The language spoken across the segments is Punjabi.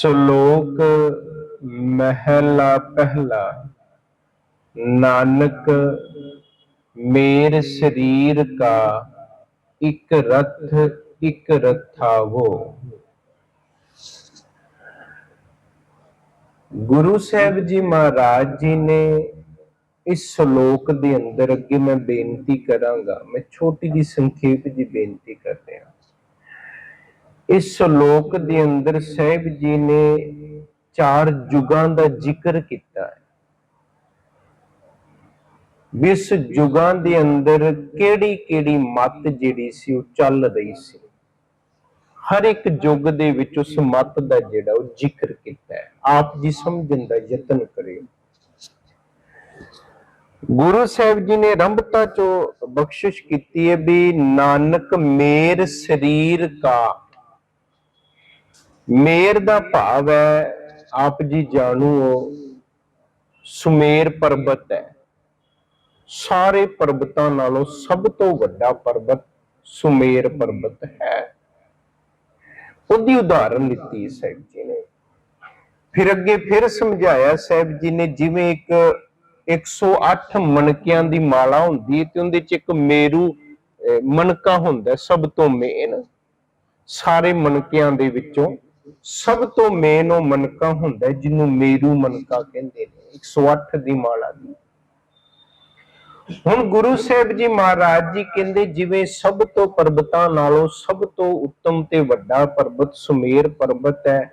ਸ਼ਲੋਕ ਮਹਿਲਾ ਪਹਿਲਾ, ਨਾਨਕ ਮੇਰ ਸਰੀਰ ਕਾ, ਇੱਕ ਰਥ, ਇੱਕ ਰਥਾਵੋ। ਗੁਰੂ ਸਾਹਿਬ ਜੀ ਮਹਾਰਾਜ ਜੀ ਨੇ ਇਸ ਸ਼ਲੋਕ ਦੇ ਅੰਦਰ ਅੱਗੇ ਮੈਂ ਬੇਨਤੀ ਕਰਾਂਗਾ, ਮੈਂ ਛੋਟੀ ਜੀ ਸੰਖੇਪ ਜੀ ਬੇਨਤੀ ਕਰ ਰਿਹਾ ਇਸ ਸ਼ਲੋਕ ਦੇ ਅੰਦਰ ਸਾਹਿਬ ਜੀ ਨੇ ਚਾਰ ਯੁਗਾਂ ਦਾ ਜ਼ਿਕਰ ਕੀਤਾ ਹੈ। ਵੀ ਇਸ ਦੇ ਅੰਦਰ ਕਿਹੜੀ ਕਿਹੜੀ ਮੱਤ ਜਿਹੜੀ ਸੀ ਉਹ ਚੱਲ ਰਹੀ ਸੀ? ਹਰ ਇੱਕ ਯੁੱਗ ਦੇ ਵਿੱਚ ਉਸ ਮਤ ਦਾ ਜਿਹੜਾ ਉਹ ਜ਼ਿਕਰ ਕੀਤਾ ਹੈ। ਆਪ ਜੀ ਸਮਝਣ ਦਾ ਯਤਨ ਕਰਿਓ। ਗੁਰੂ ਸਾਹਿਬ ਜੀ ਨੇ ਰੰਭਤਾ ਚੋ ਬਖਸ਼ਿਸ਼ ਕੀਤੀ ਹੈ ਵੀ ਨਾਨਕ ਮੇਰ ਸਰੀਰ ਕਾ ਮੇਰ ਦਾ ਭਾਵ ਹੈ, ਆਪ ਜੀ ਜਾਣੂ ਹੋ ਸੁਮੇਰ ਪਰਬਤ ਹੈ। ਸਾਰੇ ਪਰਬਤਾਂ ਨਾਲੋਂ ਸਭ ਤੋਂ ਵੱਡਾ ਪਰਬਤ ਸੁਮੇਰ ਪਰਬਤ ਹੈ। ਉਹਦੀ ਉਦਾਹਰਨ ਦਿੱਤੀ ਸਾਹਿਬ ਜੀ ਨੇ। ਫਿਰ ਅੱਗੇ ਫਿਰ ਸਮਝਾਇਆ ਸਾਹਿਬ ਜੀ ਨੇ, ਜਿਵੇਂ ਇੱਕ 108 ਮਣਕਿਆਂ ਦੀ ਮਾਲਾ ਹੁੰਦੀ ਹੈ ਤੇ ਉਹਦੇ ਚ ਇੱਕ ਮੇਰੂ ਮਣਕਾ ਹੁੰਦਾ ਸਭ ਤੋਂ ਮੇਨ ਸਾਰੇ ਮਣਕਿਆਂ ਦੇ ਵਿੱਚੋਂ ਸਭ ਤੋਂ ਮੇਨ ਉਹ ਮਨਕਾ ਹੁੰਦਾ ਜਿਹਨੂੰ ਮੇਰੂ ਮਨਕਾ ਕਹਿੰਦੇ ਨੇ 108 ਦੀ ਮਾਲਾ ਦੀ। ਹੁਣ ਗੁਰੂ ਸਾਹਿਬ ਜੀ ਮਹਾਰਾਜ ਜੀ ਕਹਿੰਦੇ, ਜਿਵੇਂ ਸਭ ਤੋਂ ਪਰਬਤਾਂ ਨਾਲੋਂ ਸਭ ਤੋਂ ਉੱਤਮ ਤੇ ਵੱਡਾ ਪਰਬਤ ਸੁਮੇਰ ਪਰਬਤ ਹੈ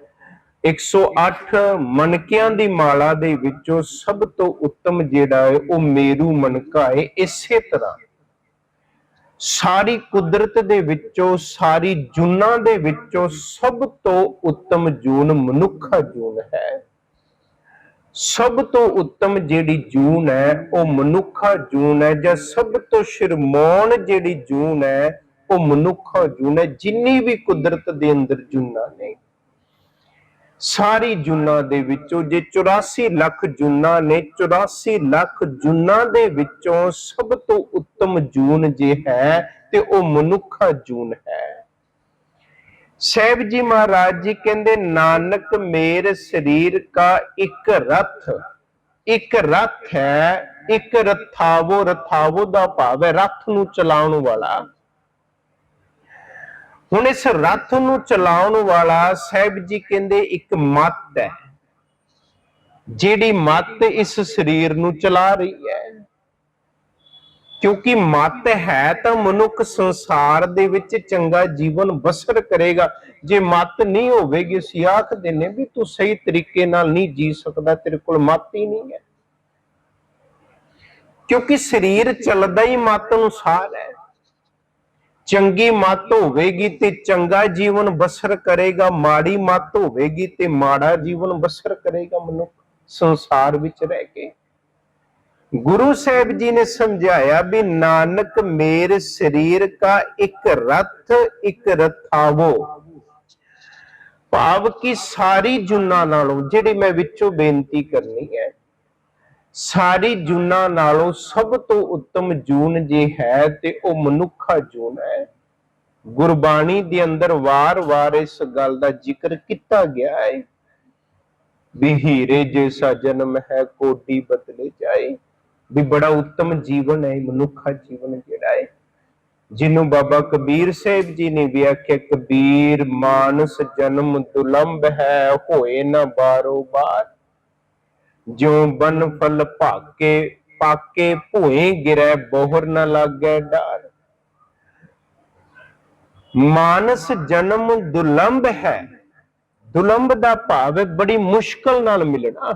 108 ਮਨਕਿਆਂ ਦੀ ਮਾਲਾ ਦੇ ਵਿੱਚੋਂ ਸਭ ਤੋਂ ਉੱਤਮ ਜਿਹੜਾ ਹੈ, ਉਹ ਮੇਰੂ ਮਨਕਾ ਹੈ, ਇਸੇ ਤਰ੍ਹਾਂ। ਸਾਰੀ ਕੁਦਰਤ ਦੇ ਵਿੱਚੋਂ, ਸਾਰੀ ਜੂਨਾਂ ਦੇ ਵਿੱਚੋਂ ਸਭ ਤੋਂ ਉੱਤਮ ਜੂਨ ਮਨੁੱਖਾ ਜੂਨ ਹੈ। ਸਭ ਤੋਂ ਉੱਤਮ ਜਿਹੜੀ ਜੂਨ ਹੈ, ਉਹ ਮਨੁੱਖਾ ਜੂਨ ਹੈ ਜਾਂ ਸਭ ਤੋਂ ਸ਼ਰਮਾਨ ਜਿਹੜੀ ਜੂਨ ਹੈ, ਉਹ ਮਨੁੱਖਾ ਜੂਨ ਹੈ, ਜਿੰਨੀ ਵੀ ਕੁਦਰਤ ਦੇ ਅੰਦਰ ਜੂਨਾਂ ਨੇ। ਸਾਰੀ ਜੁਨਾ ਦੇ ਵਿੱਚੋਂ ਜੇ 84 ਲੱਖ ਜੁਨਾ ਨੇ 84 ਲੱਖ ਜੁਨਾ ਦੇ ਵਿੱਚੋਂ ਸਭ ਤੋਂ ਉੱਤਮ ਜੂਨ ਜੇ ਹੈ, ਤੇ ਉਹ ਮਨੁੱਖਾ ਜੂਨ ਹੈ। ਸਹਿਬ ਜੀ ਮਹਾਰਾਜ ਜੀ ਕਹਿੰਦੇ, ਨਾਨਕ ਮੇਰ ਸਰੀਰ ਕਾ ਇੱਕ ਰਥ ਇੱਕ ਰਥ ਹੈ, ਇੱਕ ਰਥਾਵੋ ਰਥਾਵੋ ਦਾ ਭਾਵ ਹੈ, ਰਥ ਨੂੰ ਚਲਾਉਣ ਵਾਲਾ। ਹੁਣ ਇਸ ਰੱਥ ਨੂੰ ਚਲਾਉਣ ਵਾਲਾ ਸਾਹਿਬ ਜੀ ਕਹਿੰਦੇ ਇੱਕ ਮੱਤ ਹੈ। ਜਿਹੜੀ ਮੱਤ ਇਸ ਸਰੀਰ ਨੂੰ ਚਲਾ ਰਹੀ ਹੈ। ਕਿਉਂਕਿ ਮੱਤ ਹੈ ਤਾਂ ਮਨੁੱਖ ਸੰਸਾਰ ਦੇ ਵਿੱਚ ਚੰਗਾ ਜੀਵਨ ਬਸਰ ਕਰੇਗਾ। ਜੇ ਮੱਤ ਨਹੀਂ ਹੋਵੇਗੀ, ਅਸੀਂ ਆਖਦੇ ਨੇ ਵੀ ਤੂੰ ਸਹੀ ਤਰੀਕੇ ਨਾਲ ਨਹੀਂ ਜੀ ਸਕਦਾ, ਤੇਰੇ ਕੋਲ ਮੱਤ ਹੀ ਨਹੀਂ ਹੈ। ਕਿਉਂਕਿ ਸਰੀਰ ਚੱਲਦਾ ਹੀ ਮਤ ਅਨੁਸਾਰ ਹੈ। ਚੰਗੀ ਮੱਤ ਹੋਵੇਗੀ ਤੇ ਚੰਗਾ ਜੀਵਨ ਬਸਰ ਕਰੇਗਾ, ਮਾੜੀ ਮੱਤ ਹੋਵੇਗੀ ਤੇ ਮਾੜਾ ਜੀਵਨ ਬਸਰ ਕਰੇਗਾ ਮਨੁੱਖ ਸੰਸਾਰ ਵਿੱਚ ਰਹਿ ਕੇ। ਗੁਰੂ ਸਾਹਿਬ ਜੀ ਨੇ ਸਮਝਾਇਆ ਵੀ ਨਾਨਕ ਮੇਰ ਸਰੀਰ ਕਾ ਇੱਕ ਰਥ, ਇੱਕ ਰਥਾਵੋ। ਭਾਵ ਕਿ ਸਾਰੀ ਜੁਨਾ ਨਾਲੋਂ, ਜਿਹੜੀ ਮੈਂ ਵਿੱਚੋਂ ਬੇਨਤੀ ਕਰਨੀ ਹੈ ਸਾਰੀ ਜੂਨਾਂ ਨਾਲੋਂ ਸਭ ਤੋਂ ਉੱਤਮ ਜੂਨ ਜੇ ਹੈ ਤੇ ਉਹ ਮਨੁੱਖਾ ਜੂਨ ਹੈ। ਗੁਰਬਾਣੀ ਦੇ ਅੰਦਰ ਵਾਰ-ਵਾਰ ਇਸ ਗੱਲ ਦਾ ਜ਼ਿਕਰ ਕੀਤਾ ਗਿਆ ਹੈ। ਵੀ ਹੀਰੇ ਜੈਸਾ ਜਨਮ ਹੈ, ਕੋਟੀ ਬਦਲੇ ਜਾਏ। ਵੀ ਬੜਾ ਉੱਤਮ ਜੀਵਨ ਹੈ, ਮਨੁੱਖਾ ਜੀਵਨ ਜਿਹੜਾ ਹੈ। ਜਿਹਨੂੰ ਬਾਬਾ ਕਬੀਰ ਸਾਹਿਬ ਜੀ ਨੇ ਵੀ ਆਖਿਆ, ਕਬੀਰ, ਮਾਨਸ ਜਨਮ ਦੁਲੰਭ ਹੈ, ਹੋਏ ਨਾ ਬਾਰੋ ਬਾਰ। ਜਿਉ ਬਨ ਫਲ ਭਾਕੇ ਪਾਕੇ ਭੂਏ ਗਿਰੈ ਬੋਹਰ ਨ ਲਾਗੈ ਡਾਰ। ਮਾਨਸ ਜਨਮ ਦੁਲੰਭ ਹੈ, ਦੁਲੰਭ ਦਾ ਭਾਵ ਹੈ ਬੜੀ ਮੁਸ਼ਕਲ ਨਾਲ ਮਿਲਣਾ।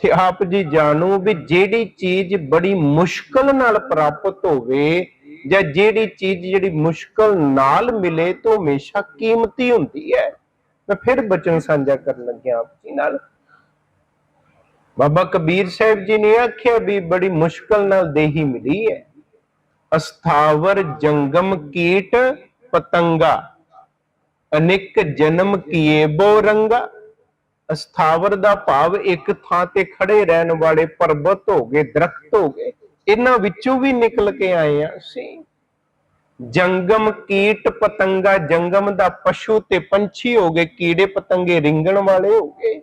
ਤੇ ਆਪ ਜੀ ਜਾਣੋ ਵੀ ਜਿਹੜੀ ਚੀਜ਼ ਬੜੀ ਮੁਸ਼ਕਲ ਨਾਲ ਪ੍ਰਾਪਤ ਹੋਵੇ ਜਾਂ ਜਿਹੜੀ ਚੀਜ਼ ਜਿਹੜੀ ਮੁਸ਼ਕਲ ਨਾਲ ਮਿਲੇ ਤਾਂ ਹਮੇਸ਼ਾ ਕੀਮਤੀ ਹੁੰਦੀ ਹੈ। ਮੈਂ ਫਿਰ ਬਚਨ ਸਾਂਝਾ ਕਰਨ ਲੱਗਿਆ ਆਪ ਜੀ ਨਾਲ। ਬਾਬਾ ਕਬੀਰ ਸਾਹਿਬ ਜੀ ਨੇ ਆਖਿਆ ਵੀ ਬੜੀ ਮੁਸ਼ਕਲ ਨਾਲ ਦੇਹੀ ਮਿਲੀ ਹੈ। ਅਸਥਾਵਰ ਜੰਗਮ ਕੀਟ ਪਤੰਗਾ, ਅਨੇਕ ਜਨਮ ਕੀਏ ਬੋ ਰੰਗਾ। ਅਸਥਾਵਰ ਦਾ ਭਾਵ ਇੱਕ ਥਾਂ ਤੇ ਖੜੇ ਰਹਿਣ ਵਾਲੇ ਪਰਬਤ ਹੋ ਗਏ, ਦਰਖਤ ਹੋ ਗਏ, ਇਹਨਾਂ ਵਿੱਚੋਂ ਵੀ ਨਿਕਲ ਕੇ ਆਏ ਆ ਅਸੀਂ। ਜੰਗਮ ਕੀਟ ਪਤੰਗਾ, ਜੰਗਮ ਦਾ ਪਸ਼ੂ ਤੇ ਪੰਛੀ ਹੋ ਗਏ, ਕੀੜੇ ਪਤੰਗੇ ਰਿੰਗਣ ਵਾਲੇ ਹੋ ਗਏ।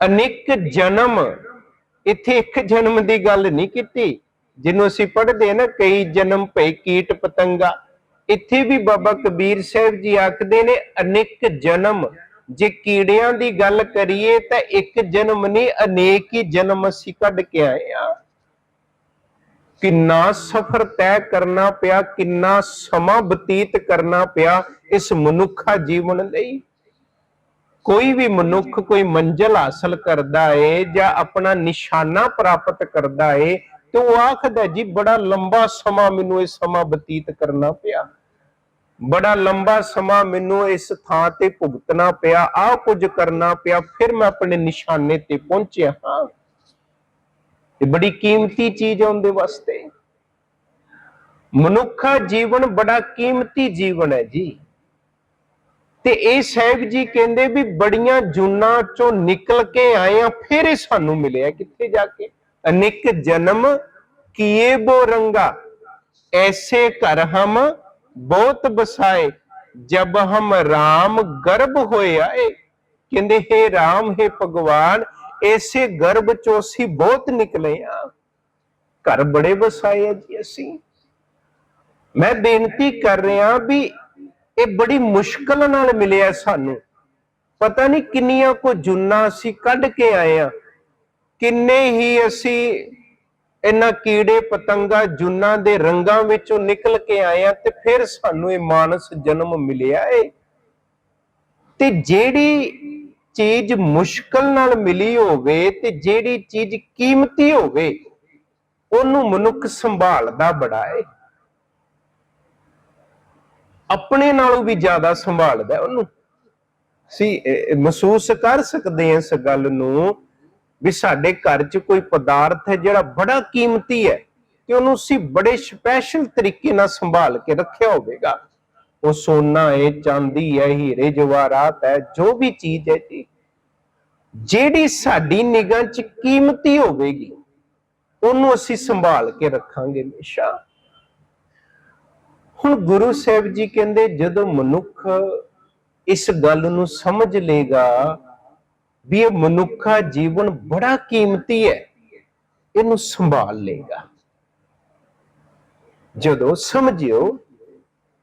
ਅਨੇਕ ਜਨਮ, ਇੱਥੇ ਇੱਕ ਜਨਮ ਦੀ ਗੱਲ ਨਹੀਂ ਕੀਤੀ, ਜਿਹਨੂੰ ਅਸੀਂ ਪੜ੍ਹਦੇ ਹਾਂ ਨਾ, ਕਈ ਜਨਮ ਭਏ ਕੀਟ ਪਤੰਗਾ। ਇੱਥੇ ਵੀ ਬਾਬਾ ਕਬੀਰ ਸਾਹਿਬ ਜੀ ਆਖਦੇ ਨੇ, ਅਨੇਕ ਜਨਮ, ਜੇ ਕੀੜਿਆਂ ਦੀ ਗੱਲ ਕਰੀਏ ਤਾਂ ਇੱਕ ਜਨਮ ਨਹੀਂ, ਅਨੇਕ ਹੀ ਜਨਮ ਅਸੀਂ ਕੱਢ ਕੇ ਆਏ ਆ ਕਿੰਨਾ ਸਫ਼ਰ ਤੈਅ ਕਰਨਾ ਪਿਆ, ਕਿੰਨਾ ਸਮਾਂ ਬਤੀਤ ਕਰਨਾ ਪਿਆ ਇਸ ਮਨੁੱਖਾ ਜੀਵਨ ਲਈ। ਕੋਈ ਵੀ ਮਨੁੱਖ ਕੋਈ ਮੰਜ਼ਲ ਹਾਸਲ ਕਰਦਾ ਏ ਜਾਂ ਆਪਣਾ ਨਿਸ਼ਾਨਾ ਪ੍ਰਾਪਤ ਕਰਦਾ ਏ ਤੇ ਉਹ ਆਖਦਾ ਜੀ ਬੜਾ ਲੰਬਾ ਸਮਾਂ ਮੈਨੂੰ ਇਹ ਸਮਾਂ ਬਤੀਤ ਕਰਨਾ ਪਿਆ। ਬੜਾ ਲੰਬਾ ਸਮਾਂ ਮੈਨੂੰ ਇਸ ਥਾਂ ਤੇ ਭੁਗਤਣਾ ਪਿਆ ਆਹ ਕੁਝ ਕਰਨਾ ਪਿਆ ਫਿਰ ਮੈਂ ਆਪਣੇ ਨਿਸ਼ਾਨੇ ਤੇ ਪਹੁੰਚਿਆ ਹਾਂ। ਇਹ ਬੜੀ ਕੀਮਤੀ ਚੀਜ਼ ਹੈ ਉਹਦੇ ਵਾਸਤੇ। ਮਨੁੱਖਾ ਜੀਵਨ ਬੜਾ ਕੀਮਤੀ ਜੀਵਨ ਹੈ ਜੀ। ਤੇ ਇਹ ਸਾਹਿਬ ਜੀ ਕਹਿੰਦੇ ਵੀ ਬੜੀਆਂ ਜੁਨਾ ਚੋਂ ਨਿਕਲ ਕੇ ਆਏ ਆ, ਫਿਰ ਇਹ ਸਾਨੂੰ ਮਿਲਿਆ ਕਿੱਥੇ ਜਾ ਕੇ? ਅਨੇਕ ਜਨਮ ਕੀਏ ਬੋ ਰੰਗਾ, ਐਸੇ ਘਰ ਹਮ ਬਹੁਤ ਬਸਾਏ, ਜਬ ਹਮ ਰਾਮ ਗਰਭ ਹੋਏ ਆਏ। ਕਹਿੰਦੇ, ਹੈ ਰਾਮ, ਹੈ ਭਗਵਾਨ, ਐਸੇ ਗਰਭ ਚੋਂ ਅਸੀਂ ਬਹੁਤ ਨਿਕਲੇ ਆ। ਘਰ ਬੜੇ ਵਸਾਏ ਆ ਜੀ ਅਸੀਂ। ਮੈਂ ਬੇਨਤੀ ਕਰ ਰਿਹਾ ਵੀ ਇਹ ਬੜੀ ਮੁਸ਼ਕਲ ਨਾਲ ਮਿਲਿਆ ਸਾਨੂੰ। ਪਤਾ ਨਹੀਂ ਕਿੰਨੀਆਂ ਕੋ ਜੁਨਾ ਅਸੀਂ ਕੱਢ ਕੇ ਆਏ ਆ ਕਿੰਨੇ ਹੀ ਅਸੀਂ ਇਹਨਾਂ ਕੀੜੇ ਪਤੰਗਾ ਜੁਨਾ ਦੇ ਰੰਗਾਂ ਵਿੱਚੋਂ ਨਿਕਲ ਕੇ ਆਏ ਆ ਤੇ ਫਿਰ ਸਾਨੂੰ ਇਹ ਮਾਨਸ ਜਨਮ ਮਿਲਿਆ ਏ। ਤੇ ਜਿਹੜੀ ਚੀਜ਼ ਮੁਸ਼ਕਲ ਨਾਲ ਮਿਲੀ ਹੋਵੇ ਤੇ ਜਿਹੜੀ ਚੀਜ਼ ਕੀਮਤੀ ਹੋਵੇ, ਉਹਨੂੰ ਮਨੁੱਖ ਸੰਭਾਲਦਾ ਬੜਾ ਏ। ਆਪਣੇ ਨਾਲੋਂ ਵੀ ਜ਼ਿਆਦਾ ਸੰਭਾਲਦਾ ਉਹਨੂੰ। ਸੀ ਮਹਿਸੂਸ ਕਰ ਸਕਦੇ ਹਾਂ ਇਸ ਗੱਲ ਨੂੰ ਵੀ ਸਾਡੇ ਘਰ 'ਚ ਕੋਈ ਪਦਾਰਥ ਹੈ ਜਿਹੜਾ ਬੜਾ ਕੀਮਤੀ ਹੈ ਤੇ ਉਹਨੂੰ ਅਸੀਂ ਬੜੇ ਸਪੈਸ਼ਲ ਤਰੀਕੇ ਨਾਲ ਸੰਭਾਲ ਕੇ ਰੱਖਿਆ ਹੋਵੇਗਾ। ਉਹ ਸੋਨਾ ਹੈ, ਚਾਂਦੀ ਹੈ, ਹੀਰੇ, ਜਵਾਹਰਾਤ ਹੈ, ਜੋ ਵੀ ਚੀਜ਼ ਹੈ ਜੀ, ਜਿਹੜੀ ਸਾਡੀ ਨਿਗਾਹ 'ਚ ਕੀਮਤੀ ਹੋਵੇਗੀ, ਉਹਨੂੰ ਅਸੀਂ ਸੰਭਾਲ ਕੇ ਰੱਖਾਂਗੇ ਹਮੇਸ਼ਾ। ਹੁਣ ਗੁਰੂ ਸਾਹਿਬ ਜੀ ਕਹਿੰਦੇ, ਜਦੋਂ ਮਨੁੱਖ ਇਸ ਗੱਲ ਨੂੰ ਸਮਝ ਲੇਗਾ ਵੀ ਇਹ ਮਨੁੱਖਾ ਜੀਵਨ ਬੜਾ ਕੀਮਤੀ ਹੈ, ਇਹਨੂੰ ਸੰਭਾਲ ਲੇਗਾ ਜਦੋਂ ਸਮਝਿਓ,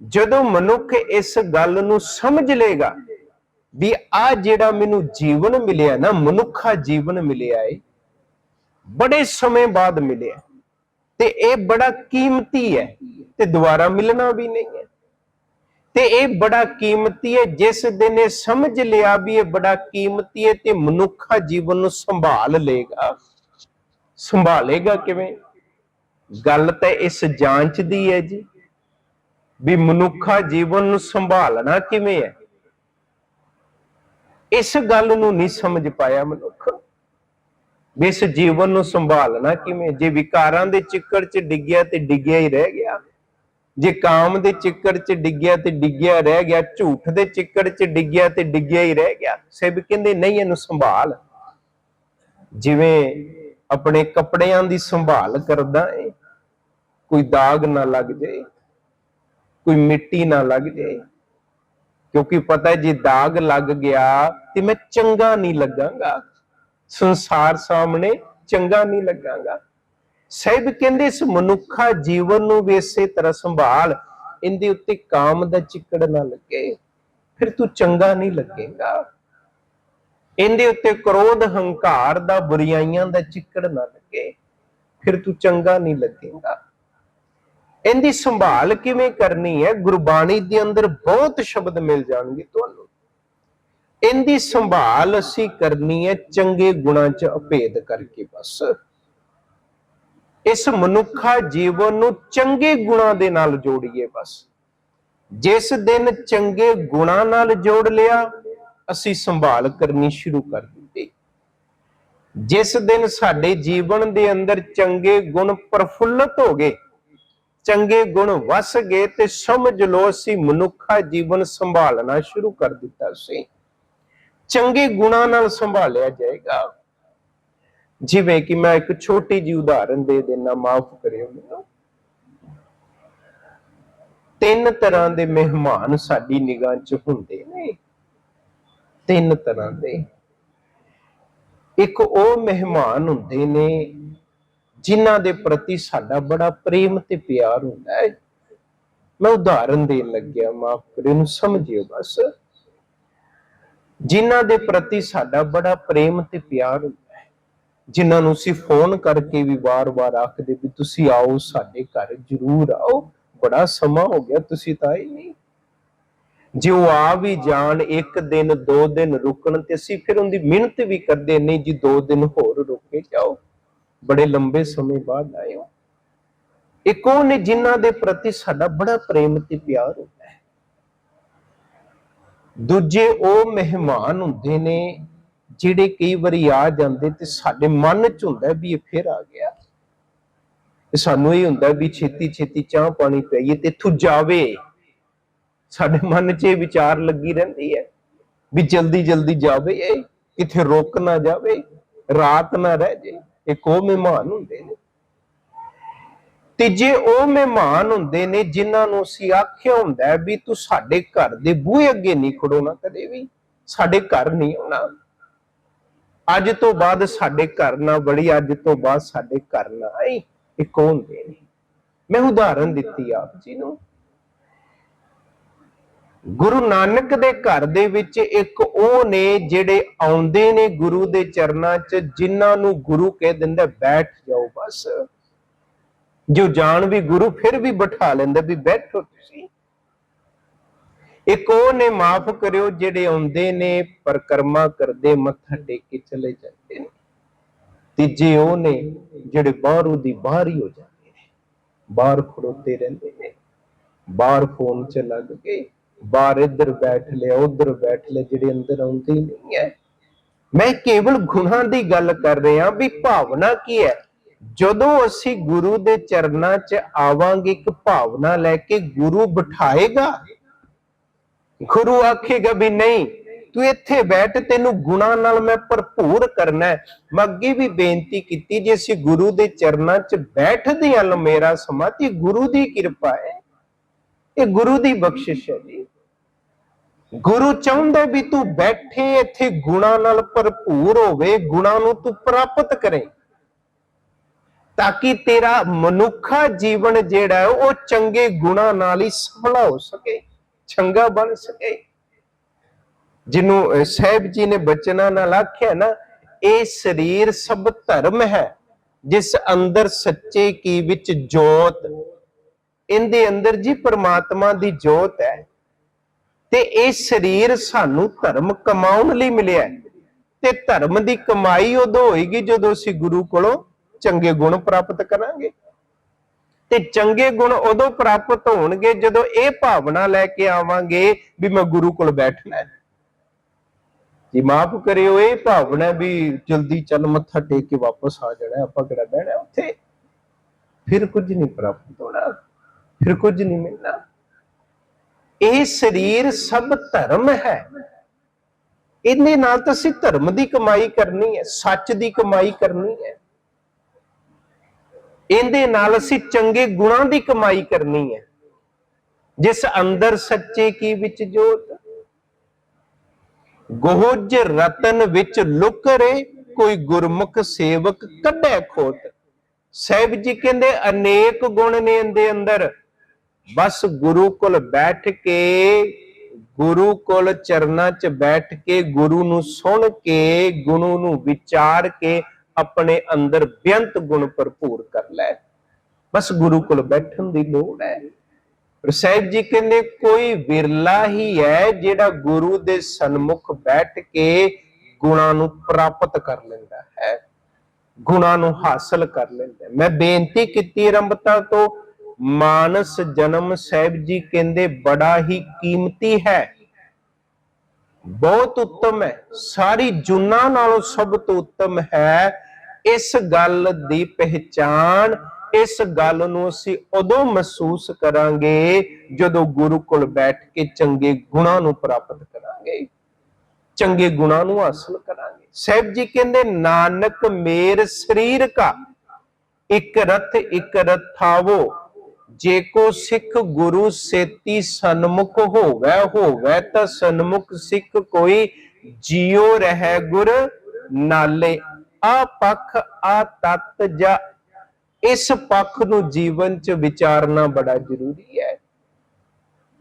ਜਦੋਂ ਮਨੁੱਖ ਇਸ ਗੱਲ ਨੂੰ ਸਮਝ ਲੇਗਾ ਵੀ ਆ ਜਿਹੜਾ ਮੈਨੂੰ ਜੀਵਨ ਮਿਲਿਆ ਨਾ, ਮਨੁੱਖਾ ਜੀਵਨ ਮਿਲਿਆ ਏ, ਬੜੇ ਸਮੇਂ ਬਾਅਦ ਮਿਲਿਆ। ਤੇ ਇਹ ਬੜਾ ਕੀਮਤੀ ਹੈ ਤੇ ਦੁਬਾਰਾ ਮਿਲਣਾ ਵੀ ਨਹੀਂ ਹੈ। ਤੇ ਇਹ ਬੜਾ ਕੀਮਤੀ ਹੈ, ਜਿਸ ਦਿਨ ਇਹ ਸਮਝ ਲਿਆ ਵੀ ਇਹ ਬੜਾ ਕੀਮਤੀ ਹੈ ਤੇ ਮਨੁੱਖਾ ਜੀਵਨ ਨੂੰ ਸੰਭਾਲ ਲੇਗਾ ਸੰਭਾਲੇਗਾ ਕਿਵੇਂ? ਗੱਲ ਤਾਂ ਇਸ ਜਾਂਚ ਦੀ ਹੈ ਜੀ, ਵੀ ਮਨੁੱਖਾ ਜੀਵਨ ਨੂੰ ਸੰਭਾਲਣਾ ਕਿਵੇਂ ਹੈ। ਇਸ ਗੱਲ ਨੂੰ ਨਹੀਂ ਸਮਝ ਪਾਇਆ ਮਨੁੱਖ। ਵੀ ਇਸ ਜੀਵਨ ਨੂੰ ਸੰਭਾਲਣਾ ਕਿਵੇਂ? ਜੇ ਵਿਕਾਰਾਂ ਦੇ ਚਿੱਕੜ 'ਚ ਡਿੱਗਿਆ ਤੇ ਡਿੱਗਿਆ ਹੀ ਰਹਿ ਗਿਆ। ਜੇ ਕਾਮ ਦੇ ਚਿੱਕੜ 'ਚ ਡਿੱਗਿਆ ਤੇ ਡਿੱਗਿਆ ਰਹਿ ਗਿਆ, ਝੂਠ ਦੇ ਚਿੱਕੜ 'ਚ ਡਿੱਗਿਆ ਤੇ ਡਿੱਗਿਆ ਹੀ ਰਹਿ ਗਿਆ। ਸਭ ਕਹਿੰਦੇ, ਨਹੀਂ, ਇਹਨੂੰ ਸੰਭਾਲ। ਜਿਵੇਂ ਆਪਣੇ ਕੱਪੜਿਆਂ ਦੀ ਸੰਭਾਲ ਕਰਦਾ ਏ, ਕੋਈ ਦਾਗ ਨਾ ਲੱਗ ਜਾਏ ਕੋਈ ਮਿੱਟੀ ਨਾ ਲੱਗ ਜਾਏ ਕਿਉਂਕਿ ਪਤਾ ਹੈ, ਜੇ ਦਾਗ ਲੱਗ ਗਿਆ ਤੇ ਮੈਂ ਚੰਗਾ ਨਹੀਂ ਲੱਗਾਂਗਾ। ਸੰਸਾਰ ਸਾਹਮਣੇ ਚੰਗਾ ਨਹੀਂ ਲੱਗਾਂਗਾ। ਸਹਿਬ ਕਹਿੰਦੇ, ਇਸ ਮਨੁੱਖਾ ਜੀਵਨ ਨੂੰ ਵੀ ਇਸੇ ਤਰ੍ਹਾਂ ਸੰਭਾਲ, ਇਹਦੇ ਉੱਤੇ ਕਾਮ ਦਾ ਚਿੱਕੜ ਨਾ ਲੱਗੇ, ਫਿਰ ਤੂੰ ਚੰਗਾ ਨਹੀਂ ਲੱਗੇਗਾ। ਇਹਦੇ ਉੱਤੇ ਕ੍ਰੋਧ, ਹੰਕਾਰ ਦਾ, ਬੁਰੀਆਈਆਂ ਦਾ ਚਿੱਕੜ ਨਾ ਲੱਗੇ, ਫਿਰ ਤੂੰ ਚੰਗਾ ਨਹੀਂ ਲੱਗੇਗਾ। ਇਹਦੀ ਸੰਭਾਲ ਕਿਵੇਂ ਕਰਨੀ ਹੈ? ਗੁਰਬਾਣੀ ਦੇ ਅੰਦਰ ਬਹੁਤ ਸ਼ਬਦ ਮਿਲ ਜਾਣਗੇ ਤੁਹਾਨੂੰ। ਇਹਦੀ ਸੰਭਾਲ ਅਸੀਂ ਕਰਨੀ ਹੈ ਚੰਗੇ ਗੁਣਾਂ 'ਚ ਅਭੇਦ ਕਰਕੇ ਬਸ। ਇਸ ਮਨੁੱਖਾ ਜੀਵਨ ਨੂੰ ਚੰਗੇ ਗੁਣਾਂ ਦੇ ਨਾਲ ਜੋੜੀਏ ਬਸ। ਜਿਸ ਦਿਨ ਚੰਗੇ ਗੁਣਾਂ ਨਾਲ ਜੋੜ ਲਿਆ, ਅਸੀਂ ਸੰਭਾਲ ਕਰਨੀ ਸ਼ੁਰੂ ਕਰ ਦਿੱਤੀ। ਜਿਸ ਦਿਨ ਸਾਡੇ ਜੀਵਨ ਦੇ ਅੰਦਰ ਚੰਗੇ ਗੁਣ ਪ੍ਰਫੁੱਲਤ ਹੋ ਗਏ, ਚੰਗੇ ਗੁਣ ਵਸ ਗਏ ਤੇ ਸਮਝ ਲੋ ਅਸੀਂ ਮਨੁੱਖਾ ਜੀਵਨ ਸੰਭਾਲਣਾ ਸ਼ੁਰੂ ਕਰ ਦਿੱਤਾ ਸੀ। ਚੰਗੇ ਗੁਣਾਂ ਨਾਲ ਸੰਭਾਲਿਆ ਜਾਏਗਾ। ਜਿਵੇਂ ਕਿ ਮੈਂ ਇੱਕ ਛੋਟੀ ਜੀ ਉਦਾਹਰਨ ਦੇ ਦੇਣਾ ਮਾਫ ਕਰਿਓ ਮੈਨੂੰ। ਤਿੰਨ ਤਰ੍ਹਾਂ ਦੇ ਮਹਿਮਾਨ ਸਾਡੀ ਨਿਗਾਹ 'ਚ ਹੁੰਦੇ ਨੇ। ਤਿੰਨ ਤਰ੍ਹਾਂ ਦੇ। ਇੱਕ ਉਹ ਮਹਿਮਾਨ ਹੁੰਦੇ ਨੇ ਜਿਨ੍ਹਾਂ ਦੇ ਪ੍ਰਤੀ ਸਾਡਾ ਬੜਾ ਪ੍ਰੇਮ ਤੇ ਪਿਆਰ ਹੁੰਦਾ ਹੈ। ਮੈਂ ਉਦਾਹਰਨ ਦੇਣ ਲੱਗਿਆ, ਮਾਫ ਕਰਿਓ, ਇਹਨੂੰ ਸਮਝਿਓ ਬਸ। ਜਿਨ੍ਹਾਂ ਦੇ ਪ੍ਰਤੀ ਸਾਡਾ ਬੜਾ ਪ੍ਰੇਮ ਤੇ ਪਿਆਰ ਹੁੰਦਾ ਹੈ, ਜਿਨ੍ਹਾਂ ਨੂੰ ਅਸੀਂ ਫੋਨ ਕਰਕੇ ਵੀ ਵਾਰ-ਵਾਰ ਆਖਦੇ ਵੀ ਤੁਸੀਂ ਆਓ, ਸਾਡੇ ਘਰ ਜ਼ਰੂਰ ਆਓ, ਬੜਾ ਸਮਾਂ ਹੋ ਗਿਆ, ਤੁਸੀਂ ਤਾਂ ਆਏ ਨਹੀਂ। ਜੇ ਉਹ ਆ ਵੀ ਜਾਣ, ਇੱਕ ਦਿਨ, ਦੋ ਦਿਨ ਰੁਕਣ ਤੇ ਅਸੀਂ ਫਿਰ ਉਹਦੀ ਮਿਹਨਤ ਵੀ ਕਰਦੇ, ਨਹੀਂ ਜੀ ਦੋ ਦਿਨ ਹੋਰ ਰੁਕੇ ਜਾਓ, ਬੜੇ ਲੰਬੇ ਸਮੇਂ ਬਾਅਦ ਆਏ ਹੋ। ਇੱਕ ਉਹ ਨੇ ਜਿਨ੍ਹਾਂ ਦੇ ਪ੍ਰਤੀ ਸਾਡਾ ਬੜਾ ਪ੍ਰੇਮ ਤੇ ਪਿਆਰ ਹੁੰਦਾ ਹੈ। ਦੂਜੇ ਉਹ ਮਹਿਮਾਨ ਹੁੰਦੇ ਨੇ ਜਿਹੜੇ ਕਈ ਵਾਰੀ ਆ ਜਾਂਦੇ ਤੇ ਸਾਡੇ ਮਨ ਚ ਹੁੰਦਾ ਵੀ ਇਹ ਫਿਰ ਆ ਗਿਆ। ਤੇ ਸਾਨੂੰ ਇਹ ਹੁੰਦਾ ਵੀ ਛੇਤੀ ਛੇਤੀ ਚਾਹ ਪਾਣੀ ਪਈਏ ਤੇ ਇੱਥੋਂ ਜਾਵੇ। ਸਾਡੇ ਮਨ 'ਚ ਇਹ ਵਿਚਾਰ ਲੱਗੀ ਰਹਿੰਦੀ ਹੈ ਵੀ ਜਲਦੀ ਜਲਦੀ ਜਾਵੇ ਇਹ ਕਿਥੇ ਰੁਕ ਨਾ ਜਾਵੇ, ਰਾਤ ਨਾ ਰਹਿ ਜੇ, ਇੱਕ ਉਹ ਮਹਿਮਾਨ ਹੁੰਦੇ ਨੇ। ਤੀਜੇ ਉਹ ਮਹਿਮਾਨ ਹੁੰਦੇ ਨੇ ਜਿਨ੍ਹਾਂ ਨੂੰ ਅਸੀਂ ਆਖਿਆ ਹੁੰਦਾ ਵੀ ਤੂੰ ਸਾਡੇ ਘਰ ਦੇ ਬੂਹੇ ਅੱਗੇ ਨਹੀਂ ਖੜੋਣਾ ਕਦੇ ਵੀ, ਸਾਡੇ ਘਰ ਨਹੀਂ ਆਉਣਾ। ਅੱਜ ਤੋਂ ਬਾਅਦ ਸਾਡੇ ਘਰ ਨਾ ਬੜੀ ਅੱਜ ਤੋਂ ਬਾਅਦ ਸਾਡੇ ਘਰ ਨਾ ਆਈ। ਇਹ ਕੌਣ ਹੁੰਦੇ ਨੇ? ਮੈਂ ਉਦਾਹਰਨ ਦਿੱਤੀ ਆਪ ਜੀ ਨੂੰ। ਗੁਰੂ ਨਾਨਕ ਦੇ ਘਰ ਦੇ ਵਿੱਚ ਇੱਕ ਉਹ ਨੇ ਜਿਹੜੇ ਆਉਂਦੇ ਨੇ ਗੁਰੂ ਦੇ ਚਰਨਾਂ 'ਚ, ਜਿਨ੍ਹਾਂ ਨੂੰ ਗੁਰੂ ਕਹਿ ਦਿੰਦਾ ਬੈਠ ਜਾਓ ਬਸ। ਜੋ ਜਾਣ ਵੀ ਗੁਰੂ, ਫਿਰ ਵੀ ਬਿਠਾ ਲੈਂਦਾ ਵੀ ਬੈਠੋ ਤੁਸੀਂ। ਇੱਕ ਉਹ ਨੇ ਮਾਫ ਕਰਿਓ ਜਿਹੜੇ ਆਉਂਦੇ ਨੇ ਪਰਕਰਮਾ ਕਰਦੇ ਮੱਥਾ ਟੇਕ ਕੇ ਚਲੇ ਜਾਂਦੇ ਨੇ। ਤੀਜੇ ਉਹ ਨੇ ਜਿਹੜੇ ਬਾਹਰੋਂ ਦੀ ਬਾਹਰ ਹੀ ਹੋ ਜਾਂਦੇ ਨੇ। ਬਾਹਰ ਖੜੋਤੇ ਰਹਿੰਦੇ ਨੇ। ਬਾਹਰ ਫੋਨ 'ਚ ਲੱਗ ਕੇ ਬਾਹਰ ਇੱਧਰ ਬੈਠ ਲਿਆ, ਉੱਧਰ ਬੈਠ ਲਿਆ, ਜਿਹੜੇ ਅੰਦਰ ਆਉਂਦੇ ਨਹੀਂ ਹੈ ਮੈਂ ਕੇਵਲ ਗੁਨਾਹ ਦੀ ਗੱਲ ਕਰ ਰਿਹਾ ਵੀ ਭਾਵਨਾ ਕੀ ਹੈ ਜਦੋਂ ਅਸੀਂ ਗੁਰੂ ਦੇ ਚਰਨਾਂ 'ਚ ਆਵਾਂਗੇ, ਇੱਕ ਭਾਵਨਾ ਲੈ ਕੇ ਗੁਰੂ ਬਿਠਾਏਗਾ, ਗੁਰੂ ਆਖੇਗਾ ਵੀ ਨਹੀਂ, ਤੂੰ ਇੱਥੇ ਬੈਠ, ਤੈਨੂੰ ਗੁਨਾਹ ਨਾਲ ਮੈਂ ਭਰਪੂਰ ਕਰਨਾ ਹੈ। ਮੈਂ ਅੱਗੇ ਵੀ ਬੇਨਤੀ ਕੀਤੀ, ਜੇ ਅਸੀਂ ਗੁਰੂ ਦੇ ਚਰਨਾਂ 'ਚ ਬੈਠਦੇ ਹਾਂ ਲਮੇਰਾ ਸਮਾਂ ਗੁਰੂ ਦੀ ਕਿਰਪਾ ਹੈ। ਇਹ ਗੁਰੂ ਦੀ ਬਖਸ਼ਿਸ਼ ਹੈ ਜੀ। ਗੁਰੂ ਚਾਹੁੰਦਾ ਵੀ ਤੂੰ ਬੈਠੇ, ਇੱਥੇ ਗੁਣਾ ਨਾਲ ਭਰਪੂਰ ਹੋਵੇ, ਗੁਣਾ ਨੂੰ ਤੂੰ ਪ੍ਰਾਪਤ ਕਰੇ। ਤਾਂ ਕਿ ਤੇਰਾ ਮਨੁੱਖਾ ਜੀਵਨ ਜਿਹੜਾ ਉਹ ਚੰਗੇ ਗੁਣਾ ਨਾਲ ਹੀ ਸਫਲਾ ਹੋ ਸਕੇ ਚੰਗਾ ਬਣ ਸਕੇ। ਜਿਹਨੂੰ ਅਹ, ਜੀ ਨੇ ਬਚਨਾਂ ਨਾਲ ਆਖਿਆ ਨਾ ਇਹ ਸਰੀਰ ਸਭ ਧਰਮ ਹੈ ਜਿਸ ਅੰਦਰ ਸੱਚੇ ਕੀ ਵਿੱਚ ਜੋਤ ਇਹਦੇ ਅੰਦਰ ਜੀ ਪਰਮਾਤਮਾ ਦੀ ਜੋਤ ਹੈ। ਤੇ ਇਹ ਸਰੀਰ ਸਾਨੂੰ ਧਰਮ ਕਮਾਉਣ ਲਈ ਮਿਲਿਆ ਤੇ ਧਰਮ ਦੀ ਕਮਾਈ ਉਦੋਂ ਹੋਏਗੀ ਜਦੋਂ ਅਸੀਂ ਗੁਰੂ ਕੋਲੋਂ ਚੰਗੇ ਗੁਣ ਪ੍ਰਾਪਤ ਕਰਾਂਗੇ। ਤੇ ਚੰਗੇ ਗੁਣ ਉਦੋਂ ਪ੍ਰਾਪਤ ਹੋਣਗੇ ਜਦੋਂ ਇਹ ਭਾਵਨਾ ਲੈ ਕੇ ਆਵਾਂਗੇ ਵੀ ਮੈਂ ਗੁਰੂ ਕੋਲ ਬੈਠਣਾ ਹੈ। ਜੀ ਮਾਫ ਕਰਿਓ, ਇਹ ਭਾਵਨਾ ਵੀ ਜਲਦੀ ਚੱਲ ਮੱਥਾ ਟੇਕ ਕੇ ਵਾਪਸ ਆ ਜਾਣਾ, ਆਪਾਂ ਕਿਹੜਾ ਬਹਿਣਾ ਉੱਥੇ। ਫਿਰ ਕੁਝ ਨਹੀਂ ਪ੍ਰਾਪਤ ਹੋਣਾ, ਫਿਰ ਕੁਝ ਨਹੀਂ ਮਿਲਣਾ। ਇਹ ਸਰੀਰ ਸਭ ਧਰਮ ਹੈ। ਇਹਦੇ ਨਾਲ ਤਾਂ ਅਸੀਂ ਧਰਮ ਦੀ ਕਮਾਈ ਕਰਨੀ ਹੈ, ਸੱਚ ਦੀ ਕਮਾਈ ਕਰਨੀ ਹੈ। ਇਹਦੇ ਨਾਲ ਅਸੀਂ ਚੰਗੇ ਗੁਣਾਂ ਦੀ ਕਮਾਈ ਕਰਨੀ ਹੈ। ਜਿਸ ਅੰਦਰ ਸੱਚੇ ਕੀ ਵਿੱਚ ਜੋਤ? ਗੋਹਜ ਰਤਨ ਵਿੱਚ ਲੁਕ ਰੇ, ਕੋਈ ਗੁਰਮੁਖ ਸੇਵਕ ਕੱਢੇ ਖੋਤ। ਸਾਹਿਬ ਜੀ ਕਹਿੰਦੇ, ਅਨੇਕ ਗੁਣ ਨੇ ਇਹਦੇ ਅੰਦਰ। ਬਸ ਗੁਰੂ ਕੋਲ ਬੈਠ ਕੇ, ਗੁਰੂ ਕੋਲ ਚਰਨਾਂ 'ਚ ਬੈਠ ਕੇ, ਗੁਰੂ ਨੂੰ ਸੁਣ ਕੇ, ਗੁਰੂ ਨੂੰ ਵਿਚਾਰ ਕੇ ਆਪਣੇ ਅੰਦਰ ਬੇਅੰਤ ਗੁਣ ਭਰਪੂਰ ਕਰ ਲੈ। ਬਸ ਗੁਰੂ ਕੋਲ ਬੈਠਣ ਦੀ ਲੋੜ ਹੈ। ਪਰ ਜੀ ਕਹਿੰਦੇ, ਕੋਈ ਵਿਰਲਾ ਹੀ ਹੈ ਜਿਹੜਾ ਗੁਰੂ ਦੇ ਸਨਮੁਖ ਬੈਠ ਕੇ ਗੁਣਾਂ ਨੂੰ ਪ੍ਰਾਪਤ ਕਰ ਲੈਂਦਾ ਹੈ। ਗੁਣਾਂ ਨੂੰ ਹਾਸਲ ਕਰ ਲੈਂਦਾ ਮੈਂ ਬੇਨਤੀ ਕੀਤੀ ਰੰਬਤਾ ਤੋਂ, ਮਾਨਸ ਜਨਮ ਸਾਹਿਬ ਜੀ ਕਹਿੰਦੇ, ਬੜਾ ਹੀ ਕੀਮਤੀ ਹੈ। ਬਹੁਤ ਉੱਤਮ ਹੈ। ਸਾਰੀ ਜੁਨਾ ਨਾਲੋਂ ਸਭ ਤੋਂ ਉੱਤਮ ਹੈ ਇਸ ਗੱਲ ਦੀ ਪਹਿਚਾਨ ਇਸ ਗੱਲ ਨੂੰ ਅਸੀਂ ਉਦੋਂ ਮਹਿਸੂਸ ਕਰਾਂਗੇ ਜਦੋਂ ਗੁਰੂ ਕੋਲ ਬੈਠ ਕੇ ਚੰਗੇ ਗੁਣਾਂ ਨੂੰ ਪ੍ਰਾਪਤ ਕਰਾਂਗੇ। ਚੰਗੇ ਗੁਣਾਂ ਨੂੰ ਹਾਸਲ ਕਰਾਂਗੇ। ਸਾਹਿਬ ਜੀ ਕਹਿੰਦੇ, ਨਾਨਕ ਮੇਰ ਸਰੀਰ ਕਾ, ਇੱਕ ਰਥ ਇੱਕ ਰਥਾਵੋ ਜੇ ਕੋ ਸਿੱਖ ਗੁਰੂ ਸੇਤੀ ਸਨਮੁਖ ਹੋਵੇ ਹੋਵੇ ਤਾਂ ਸਨਮੁਖ ਸਿੱਖ ਕੋਈ ਜਿਉ ਰਹਿ ਗੁਰ, ਨਾਲੇ ਆ ਪੱਖ, ਆ ਤਤ ਜਾਂ ਇਸ ਪੱਖ ਨੂੰ ਜੀਵਨ ਚ ਵਿਚਾਰਨਾ ਬੜਾ ਜ਼ਰੂਰੀ ਹੈ।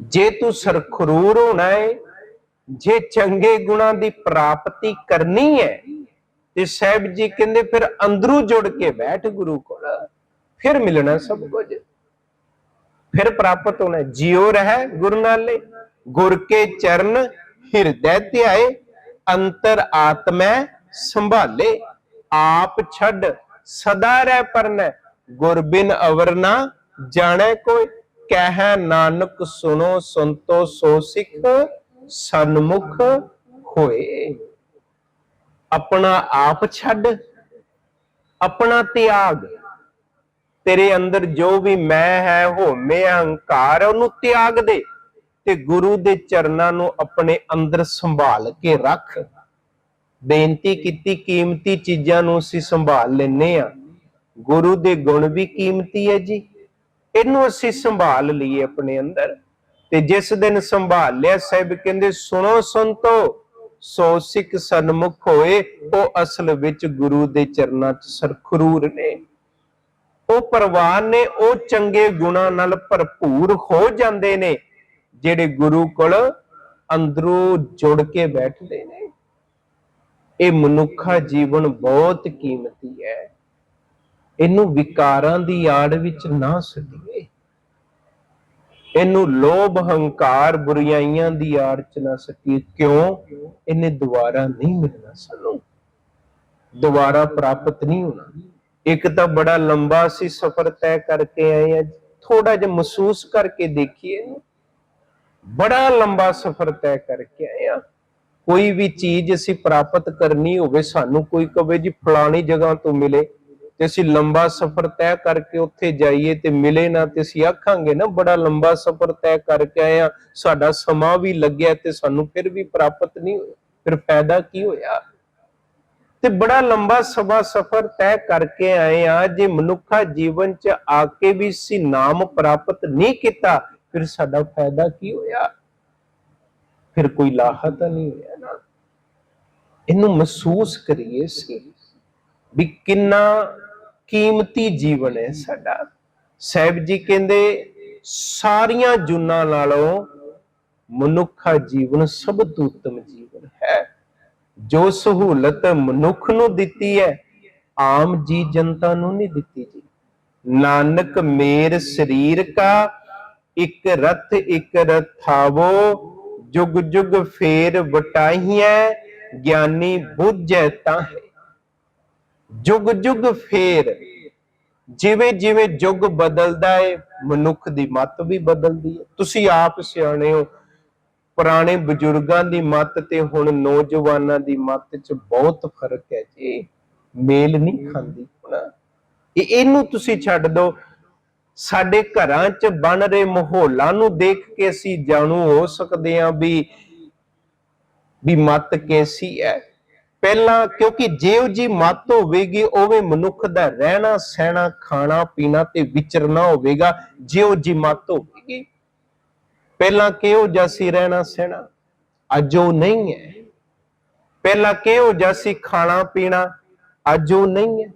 ਜੇ ਤੂੰ ਸਰਖਰੂਰ ਹੋਣਾ ਹੈ ਜੇ ਚੰਗੇ ਗੁਣਾਂ ਦੀ ਪ੍ਰਾਪਤੀ ਕਰਨੀ ਹੈ, ਤੇ ਸਾਹਿਬ ਜੀ ਕਹਿੰਦੇ ਫਿਰ ਅੰਦਰੋਂ ਜੁੜ ਕੇ ਬੈਠ ਗੁਰੂ ਕੋਲ, ਫਿਰ ਮਿਲਣਾ ਸਭ ਕੁਝ। ਫਿਰ ਪ੍ਰਾਪਤ ਹੋਣਾ, ਜਿਉ ਰਹਿ ਗੁਰ ਨਾਲੇ, ਗੁਰ ਕੇ ਚਰਨ ਹਿਰਦੈ ਧਿਆਏ, ਅੰਤਰ ਆਤਮੈ ਸੰਭਾਲੇ। ਆਪ ਛੱਡ ਸਦਾ ਰਹਿ ਪਰਨੈ। ਗੁਰ ਬਿਨ ਅਵਰ ਨਾ ਜਾਣੈ ਕੋਈ। ਕਹਿ ਨਾਨਕ ਸੁਨੋ ਸੰਤੋ ਸੋ ਸਿੱਖ ਸਨਮੁਖ ਹੋਏ। ਆਪਣਾ ਆਪ ਛੱਡ ਆਪਣਾ ਤਿਆਗ। ਤੇਰੇ ਅੰਦਰ ਜੋ ਵੀ ਮੈਂ ਹੈ ਹੋਮੇ ਅਹੰਕਾਰ ਹੈ, ਉਹਨੂੰ ਤਿਆਗ ਦੇ। ਤੇ ਗੁਰੂ ਦੇ ਚਰਨਾਂ ਨੂੰ ਆਪਣੇ ਅੰਦਰ ਸੰਭਾਲ ਕੇ ਰੱਖ। ਬੇਨਤੀ ਕੀਤੀ ਕੀਮਤੀ ਚੀਜ਼ਾਂ ਨੂੰ ਅਸੀਂ ਸੰਭਾਲ ਲੈਨੇ ਆ ਗੁਰੂ ਦੇ ਗੁਣ ਵੀ ਕੀਮਤੀ ਹੈ ਜੀ। ਇਹਨੂੰ ਅਸੀਂ ਸੰਭਾਲ ਲਈਏ ਆਪਣੇ ਅੰਦਰ। ਤੇ ਜਿਸ ਦਿਨ ਸੰਭਾਲ ਲਿਆ ਸਾਹਿਬ ਕਹਿੰਦੇ ਸੁਣੋ ਸੰਤੋ ਸੋ ਸਿੱਖ ਸਨਮੁਖ ਹੋਏ ਉਹ ਅਸਲ ਵਿੱਚ ਗੁਰੂ ਦੇ ਚਰਨਾਂ 'ਚ ਸਰਖਰੂਰ ਨੇ। ਉਹ ਪ੍ਰਵਾਨ ਨੇ ਉਹ ਚੰਗੇ ਗੁਣਾਂ ਨਾਲ ਭਰਪੂਰ ਹੋ ਜਾਂਦੇ ਨੇ ਜਿਹੜੇ ਗੁਰੂ ਕੋਲ ਅੰਦਰੋਂ ਜੁੜ ਕੇ ਬੈਠਦੇ ਨੇ। ਇਹ ਮਨੁੱਖਾ ਜੀਵਨ ਬਹੁਤ ਕੀਮਤੀ ਹੈ। ਇਹਨੂੰ ਵਿਕਾਰਾਂ ਦੀ ਆੜ ਵਿੱਚ ਨਾ ਸੱਦੀਏ। ਇਹਨੂੰ ਲੋਭ, ਹੰਕਾਰ ਬੁਰਾਈਆਂ ਦੀ ਆੜ ਚ ਨਾ ਸੱਦੀਏ। ਕਿਉਂ? ਇਹਨੇ ਦੁਬਾਰਾ ਨਹੀਂ ਮਿਲਣਾ ਸਾਨੂੰ। ਦੁਬਾਰਾ ਪ੍ਰਾਪਤ ਨਹੀਂ ਹੋਣਾ। ਇੱਕ ਤਾਂ ਬੜਾ ਲੰਬਾ ਸੀ ਸਫ਼ਰ ਤੈਅ ਕਰਕੇ ਆਏ ਆ। ਥੋੜਾ ਜਿਹਾ ਮਹਿਸੂਸ ਕਰਕੇ ਦੇਖੀਏ ਇਹਨੂੰ। ਬੜਾ ਲੰਬਾ ਸਫ਼ਰ ਤੈਅ ਕਰਕੇ ਆਏ ਆ। ਕੋਈ ਵੀ ਚੀਜ਼ ਅਸੀਂ ਪ੍ਰਾਪਤ ਕਰਨੀ ਹੋਵੇ, ਸਾਨੂੰ ਕੋਈ ਕਵੇ ਜੀ ਫਲਾਣੀ ਜਗ੍ਹਾ ਤੋਂ ਮਿਲੇ ਤੇ ਅਸੀਂ ਲੰਬਾ ਸਫ਼ਰ ਤੈਅ ਕਰਕੇ ਉੱਥੇ ਜਾਈਏ ਤੇ ਮਿਲੇ ਨਾ ਤੇ ਅਸੀਂ ਆਖਾਂਗੇ, ਨਾ ਬੜਾ ਲੰਬਾ ਸਫ਼ਰ ਤੈਅ ਕਰਕੇ ਆਏ ਆ ਸਾਡਾ ਸਮਾਂ ਵੀ ਲੱਗਿਆ ਤੇ ਸਾਨੂੰ ਫਿਰ ਵੀ ਪ੍ਰਾਪਤ ਨਹੀਂ ਹੋਇਆ। ਫਿਰ ਫਾਇਦਾ ਕੀ ਹੋਇਆ? ਤੇ ਬੜਾ ਲੰਬਾ ਸਭਾ ਸਫ਼ਰ ਤੈਅ ਕਰਕੇ ਆਏ ਆ ਜੇ ਮਨੁੱਖਾ ਜੀਵਨ ਚ ਆ ਕੇ ਵੀ ਸੀ ਨਾਮ ਪ੍ਰਾਪਤ ਨਹੀਂ ਕੀਤਾ, ਫਿਰ ਸਾਡਾ ਫਾਇਦਾ ਕੀ ਹੋਇਆ? ਫਿਰ ਕੋਈ ਲਾਹਾ ਤਾਂ ਨਹੀਂ ਹੋਇਆ? ਇਹਨੂੰ ਮਹਿਸੂਸ ਕਰੀਏ ਸੀ ਵੀ ਕਿੰਨਾ ਕੀਮਤੀ ਜੀਵਨ ਹੈ ਸਾਡਾ। ਸਾਹਿਬ ਜੀ ਕਹਿੰਦੇ, ਸਾਰੀਆਂ ਜੁਨਾਂ ਨਾਲੋਂ ਮਨੁੱਖਾ ਜੀਵਨ ਸਭ ਤੋਂ ਉੱਤਮ ਜੀਵਨ ਹੈ। ਜੋ ਸਹੂਲਤ ਮਨੁੱਖ ਨੂੰ ਦਿੱਤੀ ਹੈ, ਆਮ ਜੀ ਜਨਤਾ ਨੂੰ ਨਹੀਂ ਦਿੱਤੀ ਜੀ। ਨਾਨਕ ਮੇਰ ਸਰੀਰ ਕਾ, ਇੱਕ ਰਥ ਇੱਕ ਰਥਾਵੋ, ਜੁਗ ਜੁਗ ਫੇਰ ਵਟਾਈਐ। ਗਿਆਨੀ ਬੁੱਝੈ ਤਾਹੇ ਜੁਗ ਜੁਗ ਫੇਰ। ਜਿਵੇਂ ਜਿਵੇਂ ਯੁੱਗ ਬਦਲਦਾ ਹੈ ਮਨੁੱਖ ਦੀ ਮੱਤ ਵੀ ਬਦਲਦੀ ਹੈ ਤੁਸੀਂ ਆਪ ਸਿਆਣੇ ਹੋ, ਪੁਰਾਣੇ ਬਜ਼ੁਰਗਾਂ ਦੀ ਮੱਤ ਤੇ ਹੁਣ ਨੌਜਵਾਨਾਂ ਦੀ ਮੱਤ 'ਚ ਬਹੁਤ ਫ਼ਰਕ ਹੈ ਜੀ। ਮੇਲ ਨਹੀਂ ਖਾਂਦੀ ਹੁਣ। ਇਹਨੂੰ ਤੁਸੀਂ ਛੱਡ ਦਿਓ ਸਾਡੇ ਘਰਾਂ 'ਚ ਬਣ ਰਹੇ ਮਾਹੌਲਾਂ ਨੂੰ ਦੇਖ ਕੇ ਅਸੀਂ ਜਾਣੂ ਹੋ ਸਕਦੇ ਹਾਂ ਵੀ ਵੀ ਮੱਤ ਕੈਸੀ ਹੈ? ਪਹਿਲਾਂ ਕਿਉਂਕਿ ਜਿਹੋ ਜੀ ਮੱਤ ਹੋਵੇਗੀ, ਉਵੇਂ ਮਨੁੱਖ ਦਾ ਰਹਿਣਾ, ਸਹਿਣਾ, ਖਾਣਾ, ਪੀਣਾ ਤੇ ਵਿਚਰਨਾ ਹੋਵੇਗਾ, ਜਿਹੋ ਜੀ ਮੱਤ ਹੋਵੇਗੀ। ਪਹਿਲਾਂ ਕਿਹੋ ਜਿਹਾ ਸੀ ਰਹਿਣਾ, ਸਹਿਣਾ? ਅੱਜ ਉਹ ਨਹੀਂ ਹੈ। ਪਹਿਲਾਂ ਕਿਹੋ ਜਿਹਾ ਸੀ ਖਾਣਾ, ਪੀਣਾ? ਅੱਜ ਉਹ ਨਹੀਂ ਹੈ।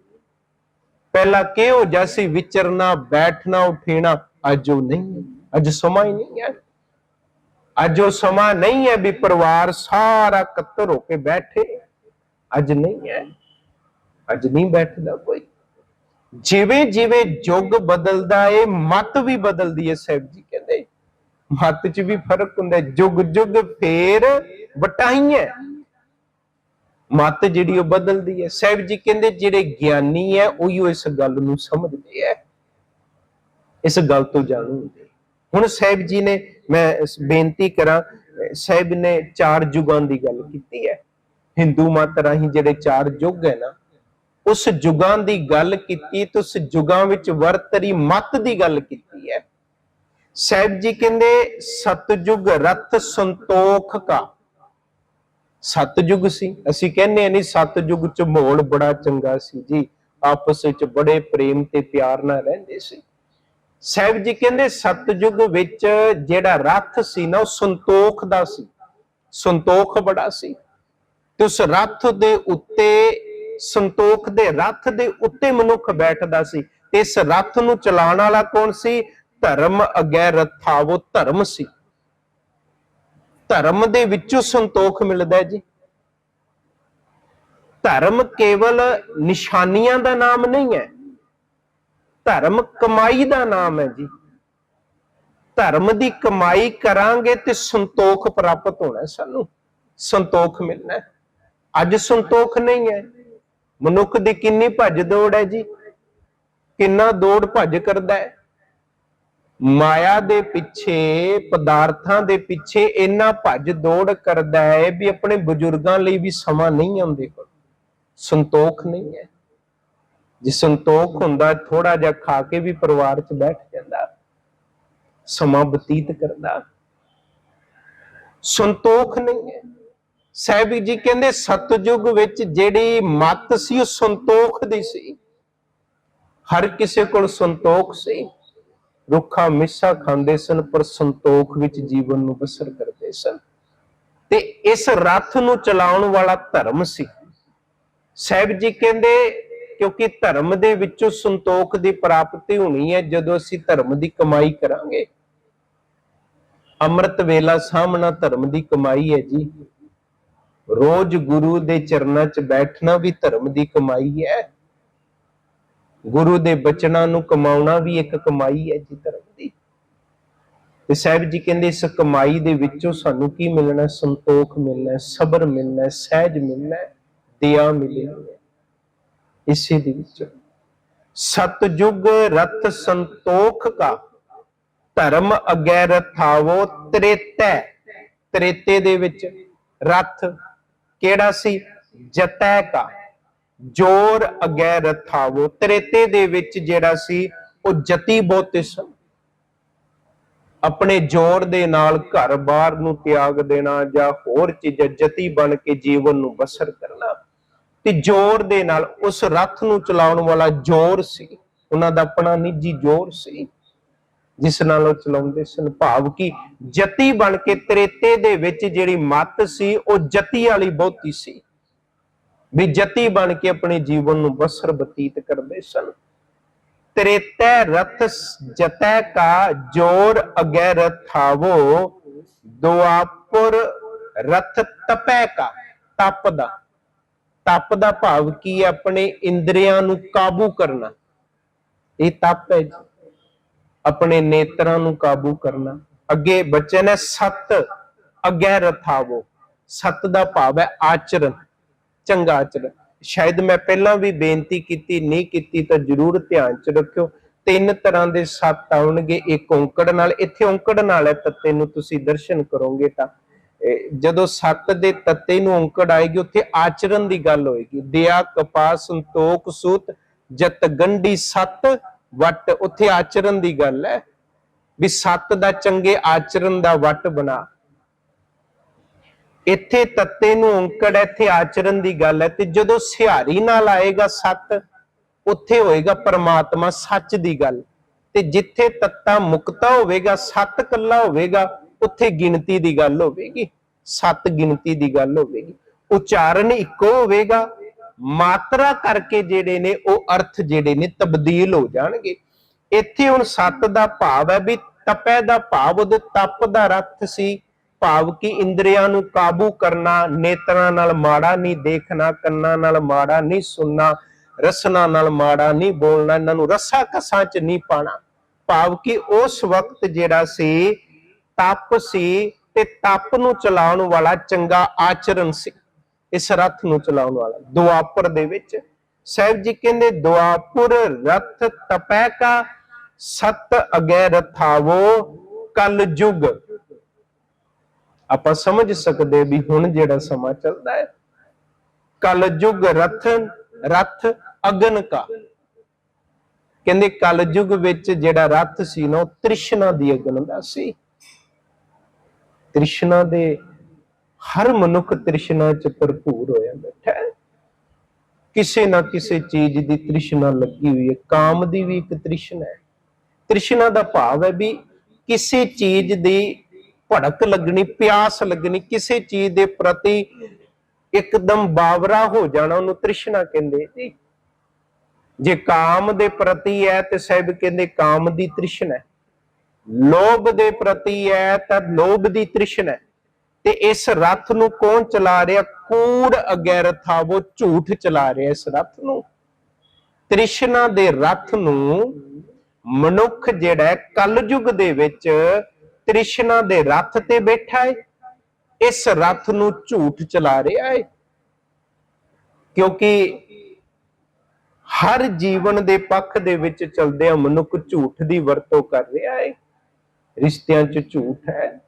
ਪਹਿਲਾਂ ਕਿਹੋ ਜਿਹਾ ਸੀ ਵਿਚਰਨਾ, ਬੈਠਣਾ, ਉਠਣਾ? ਅੱਜ ਉਹ ਨਹੀਂ ਹੈ। ਅੱਜ ਸਮਾਂ ਹੀ ਨਹੀਂ ਹੈ। ਅੱਜ ਉਹ ਸਮਾਂ ਨਹੀਂ ਹੈ ਵੀ ਪਰਿਵਾਰ ਸਾਰਾ ਇਕੱਤਰ ਹੋ ਕੇ ਬੈਠੇ। ਅੱਜ ਨਹੀਂ ਹੈ। ਅੱਜ ਨਹੀਂ ਬੈਠਦਾ ਕੋਈ। ਜਿਵੇਂ ਜਿਵੇਂ ਯੁੱਗ ਬਦਲਦਾ ਏ, ਮਤ ਵੀ ਬਦਲਦੀ ਏ, ਸਾਹਿਬ ਜੀ ਕਹਿੰਦੇ। ਮਤ 'ਚ ਵੀ ਫ਼ਰਕ ਹੁੰਦਾ ਯੁੱਗ ਜੁਗ ਫੇਰ ਵਟਾਈਆਂ। ਮਤ ਜਿਹੜੀ ਉਹ ਬਦਲਦੀ ਹੈ ਸਾਹਿਬ ਜੀ ਕਹਿੰਦੇ, ਜਿਹੜੇ ਗਿਆਨੀ ਹੈ ਉਹੀ ਇਸ ਗੱਲ ਨੂੰ ਸਮਝਦੇ ਹੈ। ਇਸ ਗੱਲ ਤੋਂ ਜਾਣੂ ਹੁੰਦੇ। ਹੁਣ ਸਾਹਿਬ ਜੀ ਨੇ ਮੈਂ ਬੇਨਤੀ ਕਰਾਂ, ਸਾਹਿਬ ਨੇ ਚਾਰ ਯੁਗਾਂ ਦੀ ਗੱਲ ਕੀਤੀ ਹੈ। ਹਿੰਦੂ ਮਤ ਰਾਹੀਂ ਜਿਹੜੇ ਚਾਰ ਯੁੱਗ ਹੈ ਨਾ, ਉਸ ਯੁਗਾਂ ਦੀ ਗੱਲ ਕੀਤੀ ਤੇ ਉਸ ਯੁਗਾਂ ਵਿੱਚ ਵਰਤਰੀ ਮਤ ਦੀ ਗੱਲ ਕੀਤੀ ਹੈ। ਸਾਹਿਬ ਜੀ ਕਹਿੰਦੇ, ਸਤਜੁਗ ਰਤ ਸੰਤੋਖ ਕਾ। ਸਤਜੁਗ ਸੀ। ਅਸੀਂ ਕਹਿੰਦੇ ਆ ਨਹੀਂ, ਸਤਜੁਗ ਚ ਮਾਹੌਲ ਬੜਾ ਚੰਗਾ ਸੀ ਜੀ। ਆਪਸ ਵਿੱਚ ਬੜੇ ਪ੍ਰੇਮ ਤੇ ਪਿਆਰ ਨਾਲ ਰਹਿੰਦੇ ਸੀ। ਸਾਹਿਬ ਜੀ ਕਹਿੰਦੇ ਸਤਜੁਗ ਵਿੱਚ ਜਿਹੜਾ ਰੱਥ ਸੀ ਨਾ, ਉਹ ਸੰਤੋਖ ਦਾ ਸੀ। ਸੰਤੋਖ ਬੜਾ ਸੀ। ਤੇ ਉਸ ਰੱਥ ਦੇ ਉੱਤੇ, ਸੰਤੋਖ ਦੇ ਰੱਥ ਦੇ ਉੱਤੇ ਮਨੁੱਖ ਬੈਠਦਾ ਸੀ। ਤੇ ਇਸ ਰੱਥ ਨੂੰ ਚਲਾਉਣ ਵਾਲਾ ਕੌਣ ਸੀ? ਧਰਮ ਅਗੈ ਰਥਾਵੋ ਧਰਮ ਸੀ। ਧਰਮ ਦੇ ਵਿੱਚੋਂ ਸੰਤੋਖ ਮਿਲਦਾ ਜੀ। ਧਰਮ ਕੇਵਲ ਨਿਸ਼ਾਨੀਆਂ ਦਾ ਨਾਮ ਨਹੀਂ ਹੈ। ਧਰਮ ਕਮਾਈ ਦਾ ਨਾਮ ਹੈ ਜੀ। ਧਰਮ ਦੀ ਕਮਾਈ ਕਰਾਂਗੇ ਤੇ ਸੰਤੋਖ ਪ੍ਰਾਪਤ ਹੋਣਾ ਸਾਨੂੰ। ਸੰਤੋਖ ਮਿਲਣਾ ਅੱਜ ਸੰਤੋਖ ਨਹੀਂ ਹੈ। ਮਨੁੱਖ ਦੀ ਕਿੰਨੀ ਭੱਜ ਦੌੜ ਹੈ ਜੀ। ਕਿੰਨਾ ਦੌੜ ਭੱਜ ਕਰਦਾ ਹੈ। ਮਾਇਆ ਦੇ ਪਿੱਛੇ, ਪਦਾਰਥਾਂ ਦੇ ਪਿੱਛੇ ਇੰਨਾ ਭੱਜ ਦੌੜ ਕਰਦਾ ਹੈ ਵੀ ਆਪਣੇ ਬਜ਼ੁਰਗਾਂ ਲਈ ਵੀ ਸਮਾਂ ਨਹੀਂ ਆਉਂਦੇ ਕੋਲ। ਸੰਤੋਖ ਨਹੀਂ ਹੈ। ਜੇ ਸੰਤੋਖ ਹੁੰਦਾ ਥੋੜਾ ਜਿਹਾ ਖਾ ਕੇ ਵੀ ਪਰਿਵਾਰ 'ਚ ਬੈਠ ਜਾਂਦਾ, ਸਮਾਂ ਬਤੀਤ ਕਰਦਾ। ਸੰਤੋਖ ਨਹੀਂ ਹੈ। ਸਾਹਿਬ ਜੀ ਕਹਿੰਦੇ ਸਤਜੁਗ ਵਿੱਚ ਜਿਹੜੀ ਮੱਤ ਸੀ, ਉਹ ਸੰਤੋਖ ਦੀ ਸੀ। ਹਰ ਕਿਸੇ ਕੋਲ ਸੰਤੋਖ ਸੀ। ਰੁੱਖਾ ਮਿੱਸਾ ਖਾਂਦੇ ਸਨ, ਪਰ ਸੰਤੋਖ ਵਿੱਚ ਜੀਵਨ ਨੂੰ ਬਸਰ ਕਰਦੇ ਸਨ। ਤੇ ਇਸ ਰੱਥ ਨੂੰ ਚਲਾਉਣ ਵਾਲਾ ਧਰਮ ਸੀ। ਸਾਹਿਬ ਜੀ ਕਹਿੰਦੇ ਕਿਉਂਕਿ ਧਰਮ ਦੇ ਵਿੱਚੋਂ ਸੰਤੋਖ ਦੀ ਪ੍ਰਾਪਤੀ ਹੋਣੀ ਹੈ ਜਦੋਂ ਅਸੀਂ ਧਰਮ ਦੀ ਕਮਾਈ ਕਰਾਂਗੇ। ਅੰਮ੍ਰਿਤ ਵੇਲਾ ਸਾਹਮਣਾ ਧਰਮ ਦੀ ਕਮਾਈ ਹੈ ਜੀ। ਰੋਜ਼ ਗੁਰੂ ਦੇ ਚਰਨਾਂ 'ਚ ਬੈਠਣਾ ਵੀ ਧਰਮ ਦੀ ਕਮਾਈ ਹੈ। ਗੁਰੂ ਦੇ ਬਚਨਾਂ ਨੂੰ ਕਮਾਉਣਾ ਵੀ ਇੱਕ ਕਮਾਈ ਹੈ ਜੀ ਧਰਮ ਦੀ। ਤੇ ਸਾਹਿਬ ਜੀ ਕਹਿੰਦੇ ਇਸ ਕਮਾਈ ਦੇ ਵਿੱਚੋਂ ਸਾਨੂੰ ਕੀ ਮਿਲਣਾ? ਸੰਤੋਖ ਮਿਲਣਾ ਸਬਰ ਮਿਲਣਾ ਸਹਿਜ ਮਿਲਣਾ ਹੈ, ਦਇਆ ਇਸੇ ਦੇ ਵਿੱਚ। ਸਤਜੁਗ ਰਤ ਸੰਤੋਖ ਕਾ, ਧਰਮ ਅਗੈ ਰਥਾਵੋ ਤ੍ਰੇਤੈ। ਤ੍ਰੇਤੇ ਦੇ ਵਿੱਚ ਰਥ ਕਿਹੜਾ ਸੀ? ਜਤੈ ਕਾ। ਜੋਰ ਅਗੈ ਰਥਾਵੋ ਤ੍ਰੇਤੇ ਦੇ ਵਿੱਚ ਜਿਹੜਾ ਸੀ, ਉਹ ਜਤੀ ਬਹੁਤੇ ਸਨ ਆਪਣੇ ਜ਼ੋਰ ਦੇ ਨਾਲ ਘਰ-ਬਾਰ ਨੂੰ ਤਿਆਗ ਦੇਣਾ ਜਾਂ ਹੋਰ ਚੀਜ਼ਾਂ ਜਤੀ ਬਣ ਕੇ ਜੀਵਨ ਨੂੰ ਬਸਰ ਕਰਨਾ। ਤੇ ਜ਼ੋਰ ਦੇ ਨਾਲ ਉਸ ਰੱਥ ਨੂੰ ਚਲਾਉਣ ਵਾਲਾ ਜ਼ੋਰ ਸੀ। ਉਹਨਾਂ ਦਾ ਆਪਣਾ ਨਿੱਜੀ ਜ਼ੋਰ ਸੀ, ਜਿਸ ਨਾਲ ਉਹ ਚਲਾਉਂਦੇ ਸਨ। ਭਾਵ ਕਿ ਜਤੀ ਬਣ ਕੇ ਤ੍ਰੇਤੇ ਦੇ ਵਿੱਚ ਜਿਹੜੀ ਮੱਤ ਸੀ, ਉਹ ਜਤੀ ਵਾਲੀ ਬਹੁਤੀ ਸੀ। ਵੀ ਜਤੀ ਬਣ ਕੇ ਆਪਣੇ ਜੀਵਨ ਨੂੰ ਬਸਰ ਬਤੀਤ ਕਰਦੇ ਸਨ। ਤ੍ਰੇਤੈ ਰਥ ਜਤੈ ਕਾ ਜੋਰ ਅਗੈ ਰਥਾਵੋ ਦੁਆਪੁਰ ਰਥ ਤਪੈ ਕਾ ਤਪ ਦਾ ਤਪ ਦਾ ਭਾਵ ਕੀ ਹੈ? ਆਪਣੇ ਇੰਦਰੀਆਂ ਨੂੰ ਕਾਬੂ ਕਰਨਾ। ਇਹ ਤਪ ਹੈ ਆਪਣੇ ਨੇਤਰਾਂ ਨੂੰ ਕਾਬੂ ਕਰਨਾ। ਅੱਗੇ ਬੱਚੇ ਨੇ ਸਤ ਅਗੈ ਰਥਾਵੋ। ਸਤ ਦਾ ਭਾਵ ਹੈ ਆਚਰਨ ਚੰਗਾ ਆਚਰਨ ਸ਼ਾਇਦ ਮੈਂ ਪਹਿਲਾਂ ਵੀ ਬੇਨਤੀ ਕੀਤੀ, ਨਹੀਂ ਕੀਤੀ, ਤਾਂ ਜਰੂਰ ਧਿਆਨ ਚ ਰੱਖਿਓ। ਤਿੰਨ ਤਰ੍ਹਾਂ ਦੇ ਸੱਤ ਆਉਣਗੇ। ਇੱਕ ਔਂਕੜ ਨਾਲ, ਇੱਥੇ ਔਂਕੜ ਨਾਲ ਹੈ ਤੱਤੇ ਨੂੰ ਤੁਸੀਂ ਦਰਸ਼ਨ ਕਰੋਗੇ ਤਾਂ। ਜਦੋਂ ਸੱਤ ਦੇ ਤੱਤੇ ਨੂੰ ਔਂਕੜ ਆਏਗੀ ਉੱਥੇ ਆਚਰਣ ਦੀ ਗੱਲ ਹੋਏਗੀ। ਦਿਆ ਕਪਾ ਸੰਤੋਖ ਸੂਤ ਜਤ ਗੰਢੀ ਸੱਤ ਵਟ ਉੱਥੇ ਆਚਰਨ ਦੀ ਗੱਲ ਹੈ ਵੀ ਸੱਤ ਦਾ ਚੰਗੇ ਆਚਰਣ ਦਾ ਵਟ ਬਣਾ। ਇੱਥੇ ਤੱਤੇ ਨੂੰ ਔਂਕੜ ਹੈ, ਇੱਥੇ ਆਚਰਣ ਦੀ ਗੱਲ ਹੈ ਤੇ ਜਦੋਂ ਸਿਹਾਰੀ ਨਾਲ ਆਏਗਾ ਸੱਤ ਉੱਥੇ ਹੋਏਗਾ ਪਰਮਾਤਮਾ ਸੱਚ ਦੀ ਗੱਲ। ਤੇ ਜਿੱਥੇ ਤੱਤਾ ਮੁਕਤਾ ਹੋਵੇਗਾ ਸੱਤ ਕੱਲਾ ਹੋਵੇਗਾ ਉੱਥੇ ਗਿਣਤੀ ਦੀ ਗੱਲ ਹੋਵੇਗੀ, ਸੱਤ ਗਿਣਤੀ ਦੀ ਗੱਲ ਹੋਵੇਗੀ। ਉਚਾਰਨ ਇੱਕੋ ਹੋਵੇਗਾ, ਮਾਤਰਾ ਕਰਕੇ ਜਿਹੜੇ ਨੇ ਉਹ ਅਰਥ ਜਿਹੜੇ ਨੇ ਤਬਦੀਲ ਹੋ ਜਾਣਗੇ। ਇੱਥੇ ਹੁਣ ਸੱਤ ਦਾ ਭਾਵ ਹੈ ਵੀ ਤਪੈ ਦਾ ਭਾਵ, ਉਹਦੇ ਤਪ ਦਾ ਅਰਥ ਸੀ। ਭਾਵ ਕਿ ਇੰਦਰੀਆਂ ਨੂੰ ਕਾਬੂ ਕਰਨਾ, ਨੇਤਰਾਂ ਨਾਲ ਮਾੜਾ ਨਹੀਂ ਦੇਖਣਾ, ਕੰਨਾਂ ਨਾਲ ਮਾੜਾ ਨਹੀਂ ਸੁਣਨਾ, ਰਸਨਾ ਨਾਲ ਮਾੜਾ ਨਹੀਂ ਬੋਲਣਾ, ਇਹਨਾਂ ਨੂੰ ਰਸਾ ਕਸਾਂ ਚ ਨਹੀਂ ਪਾਣਾ ਭਾਵ ਕਿ ਉਸ ਵਕਤ ਜਿਹੜਾ ਸੀ ਤਪ ਸੀ ਤੇ ਤਪ ਨੂੰ ਚਲਾਉਣ ਵਾਲਾ ਚੰਗਾ ਆਚਰਣ ਸੀ। ਇਸ ਰਥ ਨੂੰ ਚਲਾਉਣ ਵਾਲਾ। ਦੁਆਪਰ ਦੇ ਵਿੱਚ ਸਾਹਿਬ ਜੀ ਕਹਿੰਦੇ, ਦੁਆਪੁਰ ਰਥ ਤਪੈ ਕਾ, ਸਤ ਅਗੈ ਰਥਾਵੋ ਕਲ ਯੁਗ ਆਪਾਂ ਸਮਝ ਸਕਦੇ ਵੀ ਹੁਣ ਜਿਹੜਾ ਸਮਾਂ ਚੱਲਦਾ ਹੈ। ਕਲ ਯੁਗ ਰਥ ਰਥ ਅਗਨ ਕਾ। ਕਹਿੰਦੇ ਕਲ ਯੁਗ ਵਿੱਚ ਜਿਹੜਾ ਰਥ ਸੀ ਨਾ, ਉਹ ਤ੍ਰਿਸ਼ਨਾ ਦੀ ਅਗਨ ਦਾ ਸੀ। ਤ੍ਰਿਸ਼ਨਾ ਦੇ ਹਰ ਮਨੁੱਖ ਤ੍ਰਿਸ਼ਨਾ ਚ ਭਰਪੂਰ ਹੋਇਆ ਬੈਠਾ ਹੈ। ਕਿਸੇ ਨਾ ਕਿਸੇ ਚੀਜ਼ ਦੀ ਤ੍ਰਿਸ਼ਨਾ ਲੱਗੀ ਹੋਈ ਹੈ। ਕਾਮ ਦੀ ਵੀ ਇੱਕ ਤ੍ਰਿਸ਼ਨਾ ਹੈ। ਤ੍ਰਿਸ਼ਨਾ ਦਾ ਭਾਵ ਹੈ ਵੀ ਕਿਸੇ ਚੀਜ਼ ਦੀ ਭੜਕ ਲੱਗਣੀ, ਪਿਆਸ ਲੱਗਣੀ, ਕਿਸੇ ਚੀਜ਼ ਦੇ ਪ੍ਰਤੀ ਇੱਕਦਮ ਬਾਵਰਾ ਹੋ ਜਾਣਾ, ਉਹਨੂੰ ਤ੍ਰਿਸ਼ਨਾ ਕਹਿੰਦੇ ਜੀ ਜੇ ਕਾਮ ਦੇ ਪ੍ਰਤੀ ਹੈ ਤੇ ਸਾਹਿਬ ਕਹਿੰਦੇ ਕਾਮ ਦੀ ਤ੍ਰਿਸ਼ਨਾ ਲੋਭ ਦੇ ਪ੍ਰਤੀ ਹੈ ਤਾਂ ਲੋਭ ਦੀ ਤ੍ਰਿਸ਼ਨਾ ਹੈ। ਤੇ ਇਸ ਰੱਥ ਨੂੰ ਕੌਣ ਚਲਾ ਰਿਹਾ? ਕੂੜ ਅਗੈਰਥਾ ਉਹ ਝੂਠ ਚਲਾ ਰਿਹਾ ਇਸ ਰੱਥ ਨੂੰ। ਤ੍ਰਿਸ਼ਨਾ ਦੇ ਰੱਥ ਨੂੰ ਮਨੁੱਖ ਜਿਹੜਾ ਕਲਯੁਗ ਦੇ ਵਿੱਚ ਤ੍ਰਿਸ਼ਨਾ ਦੇ ਰੱਥ ਤੇ ਬੈਠਾ ਹੈ। ਇਸ ਰੱਥ ਨੂੰ ਝੂਠ ਚਲਾ ਰਿਹਾ ਹੈ। ਕਿਉਂਕਿ ਹਰ ਜੀਵਨ ਦੇ ਪੱਖ ਦੇ ਵਿੱਚ ਚਲਦਿਆਂ ਮਨੁੱਖ ਝੂਠ ਦੀ ਵਰਤੋਂ ਕਰ ਰਿਹਾ ਹੈ। ਰਿਸ਼ਤਿਆਂ 'ਚ ਝੂਠ ਹੈ।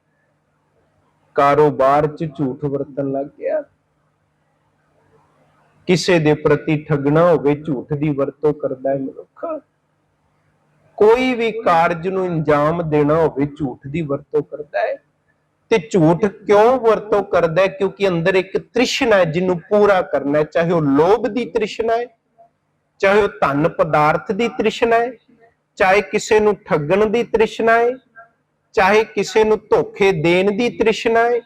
ਕਾਰੋਬਾਰ 'ਚ ਝੂਠ ਵਰਤਣ ਲੱਗ ਗਿਆ। ਕਿਸੇ ਦੇ ਪ੍ਰਤੀ ਠੱਗਣਾ ਹੋਵੇ, ਝੂਠ ਦੀ ਵਰਤੋਂ ਕਰਦਾ ਹੈ ਮਨੁੱਖ। ਕੋਈ ਵੀ ਕਾਰਜ ਨੂੰ ਅੰਜਾਮ ਦੇਣਾ ਹੋਵੇ, ਝੂਠ ਦੀ ਵਰਤੋਂ ਕਰਦਾ ਹੈ। ਤੇ ਝੂਠ ਕਿਉਂ ਵਰਤੋਂ ਕਰਦਾ ਹੈ? ਕਿਉਂਕਿ ਅੰਦਰ ਇੱਕ ਤ੍ਰਿਸ਼ਨਾ ਹੈ ਜਿਹਨੂੰ ਪੂਰਾ ਕਰਨਾ ਹੈ। ਚਾਹੇ ਉਹ ਲੋਭ ਦੀ ਤ੍ਰਿਸ਼ਨਾ ਹੈ, ਚਾਹੇ ਉਹ ਧਨ ਪਦਾਰਥ ਦੀ ਤ੍ਰਿਸ਼ਨਾ ਹੈ, ਚਾਹੇ ਕਿਸੇ ਨੂੰ ਠੱਗਣ ਦੀ ਤ੍ਰਿਸ਼ਨਾ ਹੈ ਚਾਹੇ ਕਿਸੇ ਨੂੰ ਧੋਖੇ ਦੇਣ ਦੀ ਤ੍ਰਿਸ਼ਨਾ ਹੈ,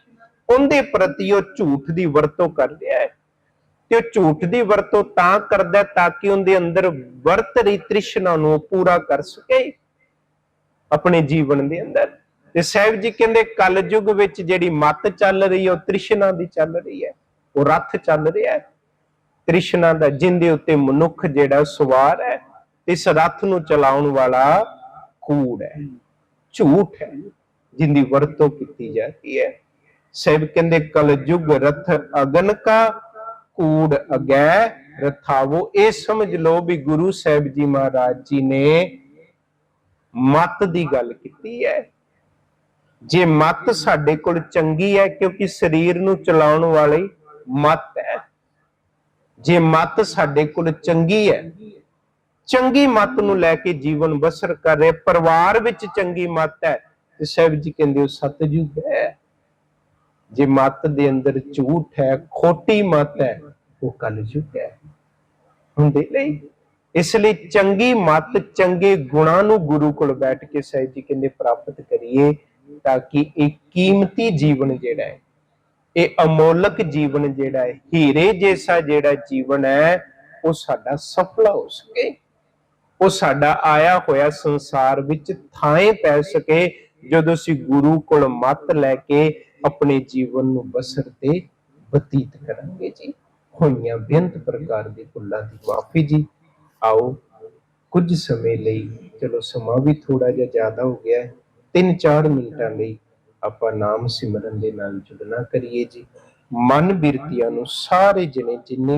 ਉਹਦੇ ਪ੍ਰਤੀ ਉਹ ਝੂਠ ਦੀ ਵਰਤੋਂ ਕਰ ਰਿਹਾ ਹੈ। ਤੇ ਉਹ ਝੂਠ ਦੀ ਵਰਤੋਂ ਤਾਂ ਕਰਦਾ ਤਾਂ ਕਿ ਉਹਦੇ ਅੰਦਰ ਵਰਤ ਰਹੀ ਤ੍ਰਿਸ਼ਨਾ ਨੂੰ ਪੂਰਾ ਕਰ ਸਕੇ ਆਪਣੇ ਜੀਵਨ ਦੇ ਅੰਦਰ। ਤੇ ਸਾਹਿਬ ਜੀ ਕਹਿੰਦੇ, ਕਲਯੁਗ ਵਿੱਚ ਜਿਹੜੀ ਮੱਤ ਚੱਲ ਰਹੀ ਹੈ, ਉਹ ਤ੍ਰਿਸ਼ਨਾ ਦੀ ਚੱਲ ਰਹੀ ਹੈ। ਉਹ ਰੱਥ ਚੱਲ ਰਿਹਾ ਹੈ। ਤ੍ਰਿਸ਼ਨਾ ਦਾ ਜਿੰਦੇ ਉੱਤੇ ਮਨੁੱਖ ਜਿਹੜਾ ਸਵਾਰ ਹੈ, ਇਸ ਰੱਥ ਨੂੰ ਚਲਾਉਣ ਵਾਲਾ ਕੂੜ ਹੈ। ਝੂਠ ਹੈ। ਜਿੰਦੀ ਵਰਤੋਂ ਕੀਤੀ ਜਾਂਦੀ ਹੈ। ਸਾਹਿਬ ਕਹਿੰਦੇ ਕਲਯੁਗ ਰਥ ਅਗਨ ਕਾ ਕੂੜ ਅਗੈ। ਰਥਾਵੋ, ਇਹ ਸਮਝ ਲਓ ਵੀ ਗੁਰੂ ਸਾਹਿਬ ਜੀ ਮਹਾਰਾਜ ਜੀ ਨੇ ਮਤ ਦੀ ਗੱਲ ਕੀਤੀ ਹੈ। ਜੇ ਮਤ ਸਾਡੇ ਕੋਲ ਚੰਗੀ ਹੈ, ਕਿਉਂਕਿ ਸਰੀਰ ਨੂੰ ਚਲਾਉਣ ਵਾਲੀ ਮਤ ਹੈ। ਜੇ ਮਤ ਸਾਡੇ ਕੋਲ ਚੰਗੀ ਹੈ ਚੰਗੀ ਮੱਤ ਨੂੰ ਲੈ ਕੇ ਜੀਵਨ ਬਸਰ ਕਰ ਰਹੇ, ਪਰਿਵਾਰ ਵਿੱਚ ਚੰਗੀ ਮਤ ਹੈ। ਤੇ ਸਾਹਿਬ ਜੀ ਕਹਿੰਦੇ ਉਹ ਸਤਜੁਗ ਹੈ। ਜੇ ਮੱਤ ਦੇ ਅੰਦਰ ਝੂਠ ਹੈ, ਖੋਟੀ ਮੱਤ ਹੈ, ਉਹ ਕਲਯੁਗ ਹੈ। ਹੁੰਦੇ ਲਈ। ਇਸ ਲਈ ਚੰਗੀ ਮੱਤ ਚੰਗੇ ਗੁਣਾਂ ਨੂੰ ਗੁਰੂ ਕੋਲ ਬੈਠ ਕੇ ਸਾਹਿਬ ਜੀ ਕਹਿੰਦੇ ਪ੍ਰਾਪਤ ਕਰੀਏ, ਤਾਂ ਕਿ ਇਹ ਕੀਮਤੀ ਜੀਵਨ ਜਿਹੜਾ ਹੈ, ਇਹ ਅਮੋਲਕ ਜੀਵਨ ਜਿਹੜਾ ਹੈ, ਹੀਰੇ ਜੈਸਾ ਜਿਹੜਾ ਜੀਵਨ ਹੈ, ਉਹ ਸਾਡਾ ਸਫਲਾ ਹੋ ਸਕੇ। ਉਹ ਸਾਡਾ ਆਇਆ ਹੋਇਆ ਸੰਸਾਰ ਵਿੱਚ ਥਾਂ ਪੈ ਸਕੇ, ਜਦੋਂ ਅਸੀਂ ਗੁਰੂ ਕੋਲ ਮੱਤ ਲੈ ਕੇ ਆਪਣੇ ਜੀਵਨ ਨੂੰ ਬਸਰ ਤੇ ਬਤੀਤ ਕਰਾਂਗੇ ਜੀ। ਹੋਈਆਂ ਬੇਅੰਤ ਪ੍ਰਕਾਰ ਦੀ ਭੁੱਲਾਂ ਦੀ ਮਾਫੀ ਜੀ। ਆਓ ਕੁਝ ਸਮੇਂ ਲਈ, ਚਲੋ ਸਮਾਂ ਵੀ ਥੋੜਾ ਜਿਹਾ ਜ਼ਿਆਦਾ ਹੋ ਗਿਆ ਹੈ 3-4 ਮਿੰਟਾਂ ਲਈ ਆਪਾਂ ਨਾਮ ਸਿਮਰਨ ਦੇ ਨਾਲ ਜੁੜਨਾ ਕਰੀਏ ਜੀ। ਮਨ ਬਿਰਤੀਆਂ ਨੂੰ ਸਾਰੇ ਜਣੇ ਜਿੰਨੇ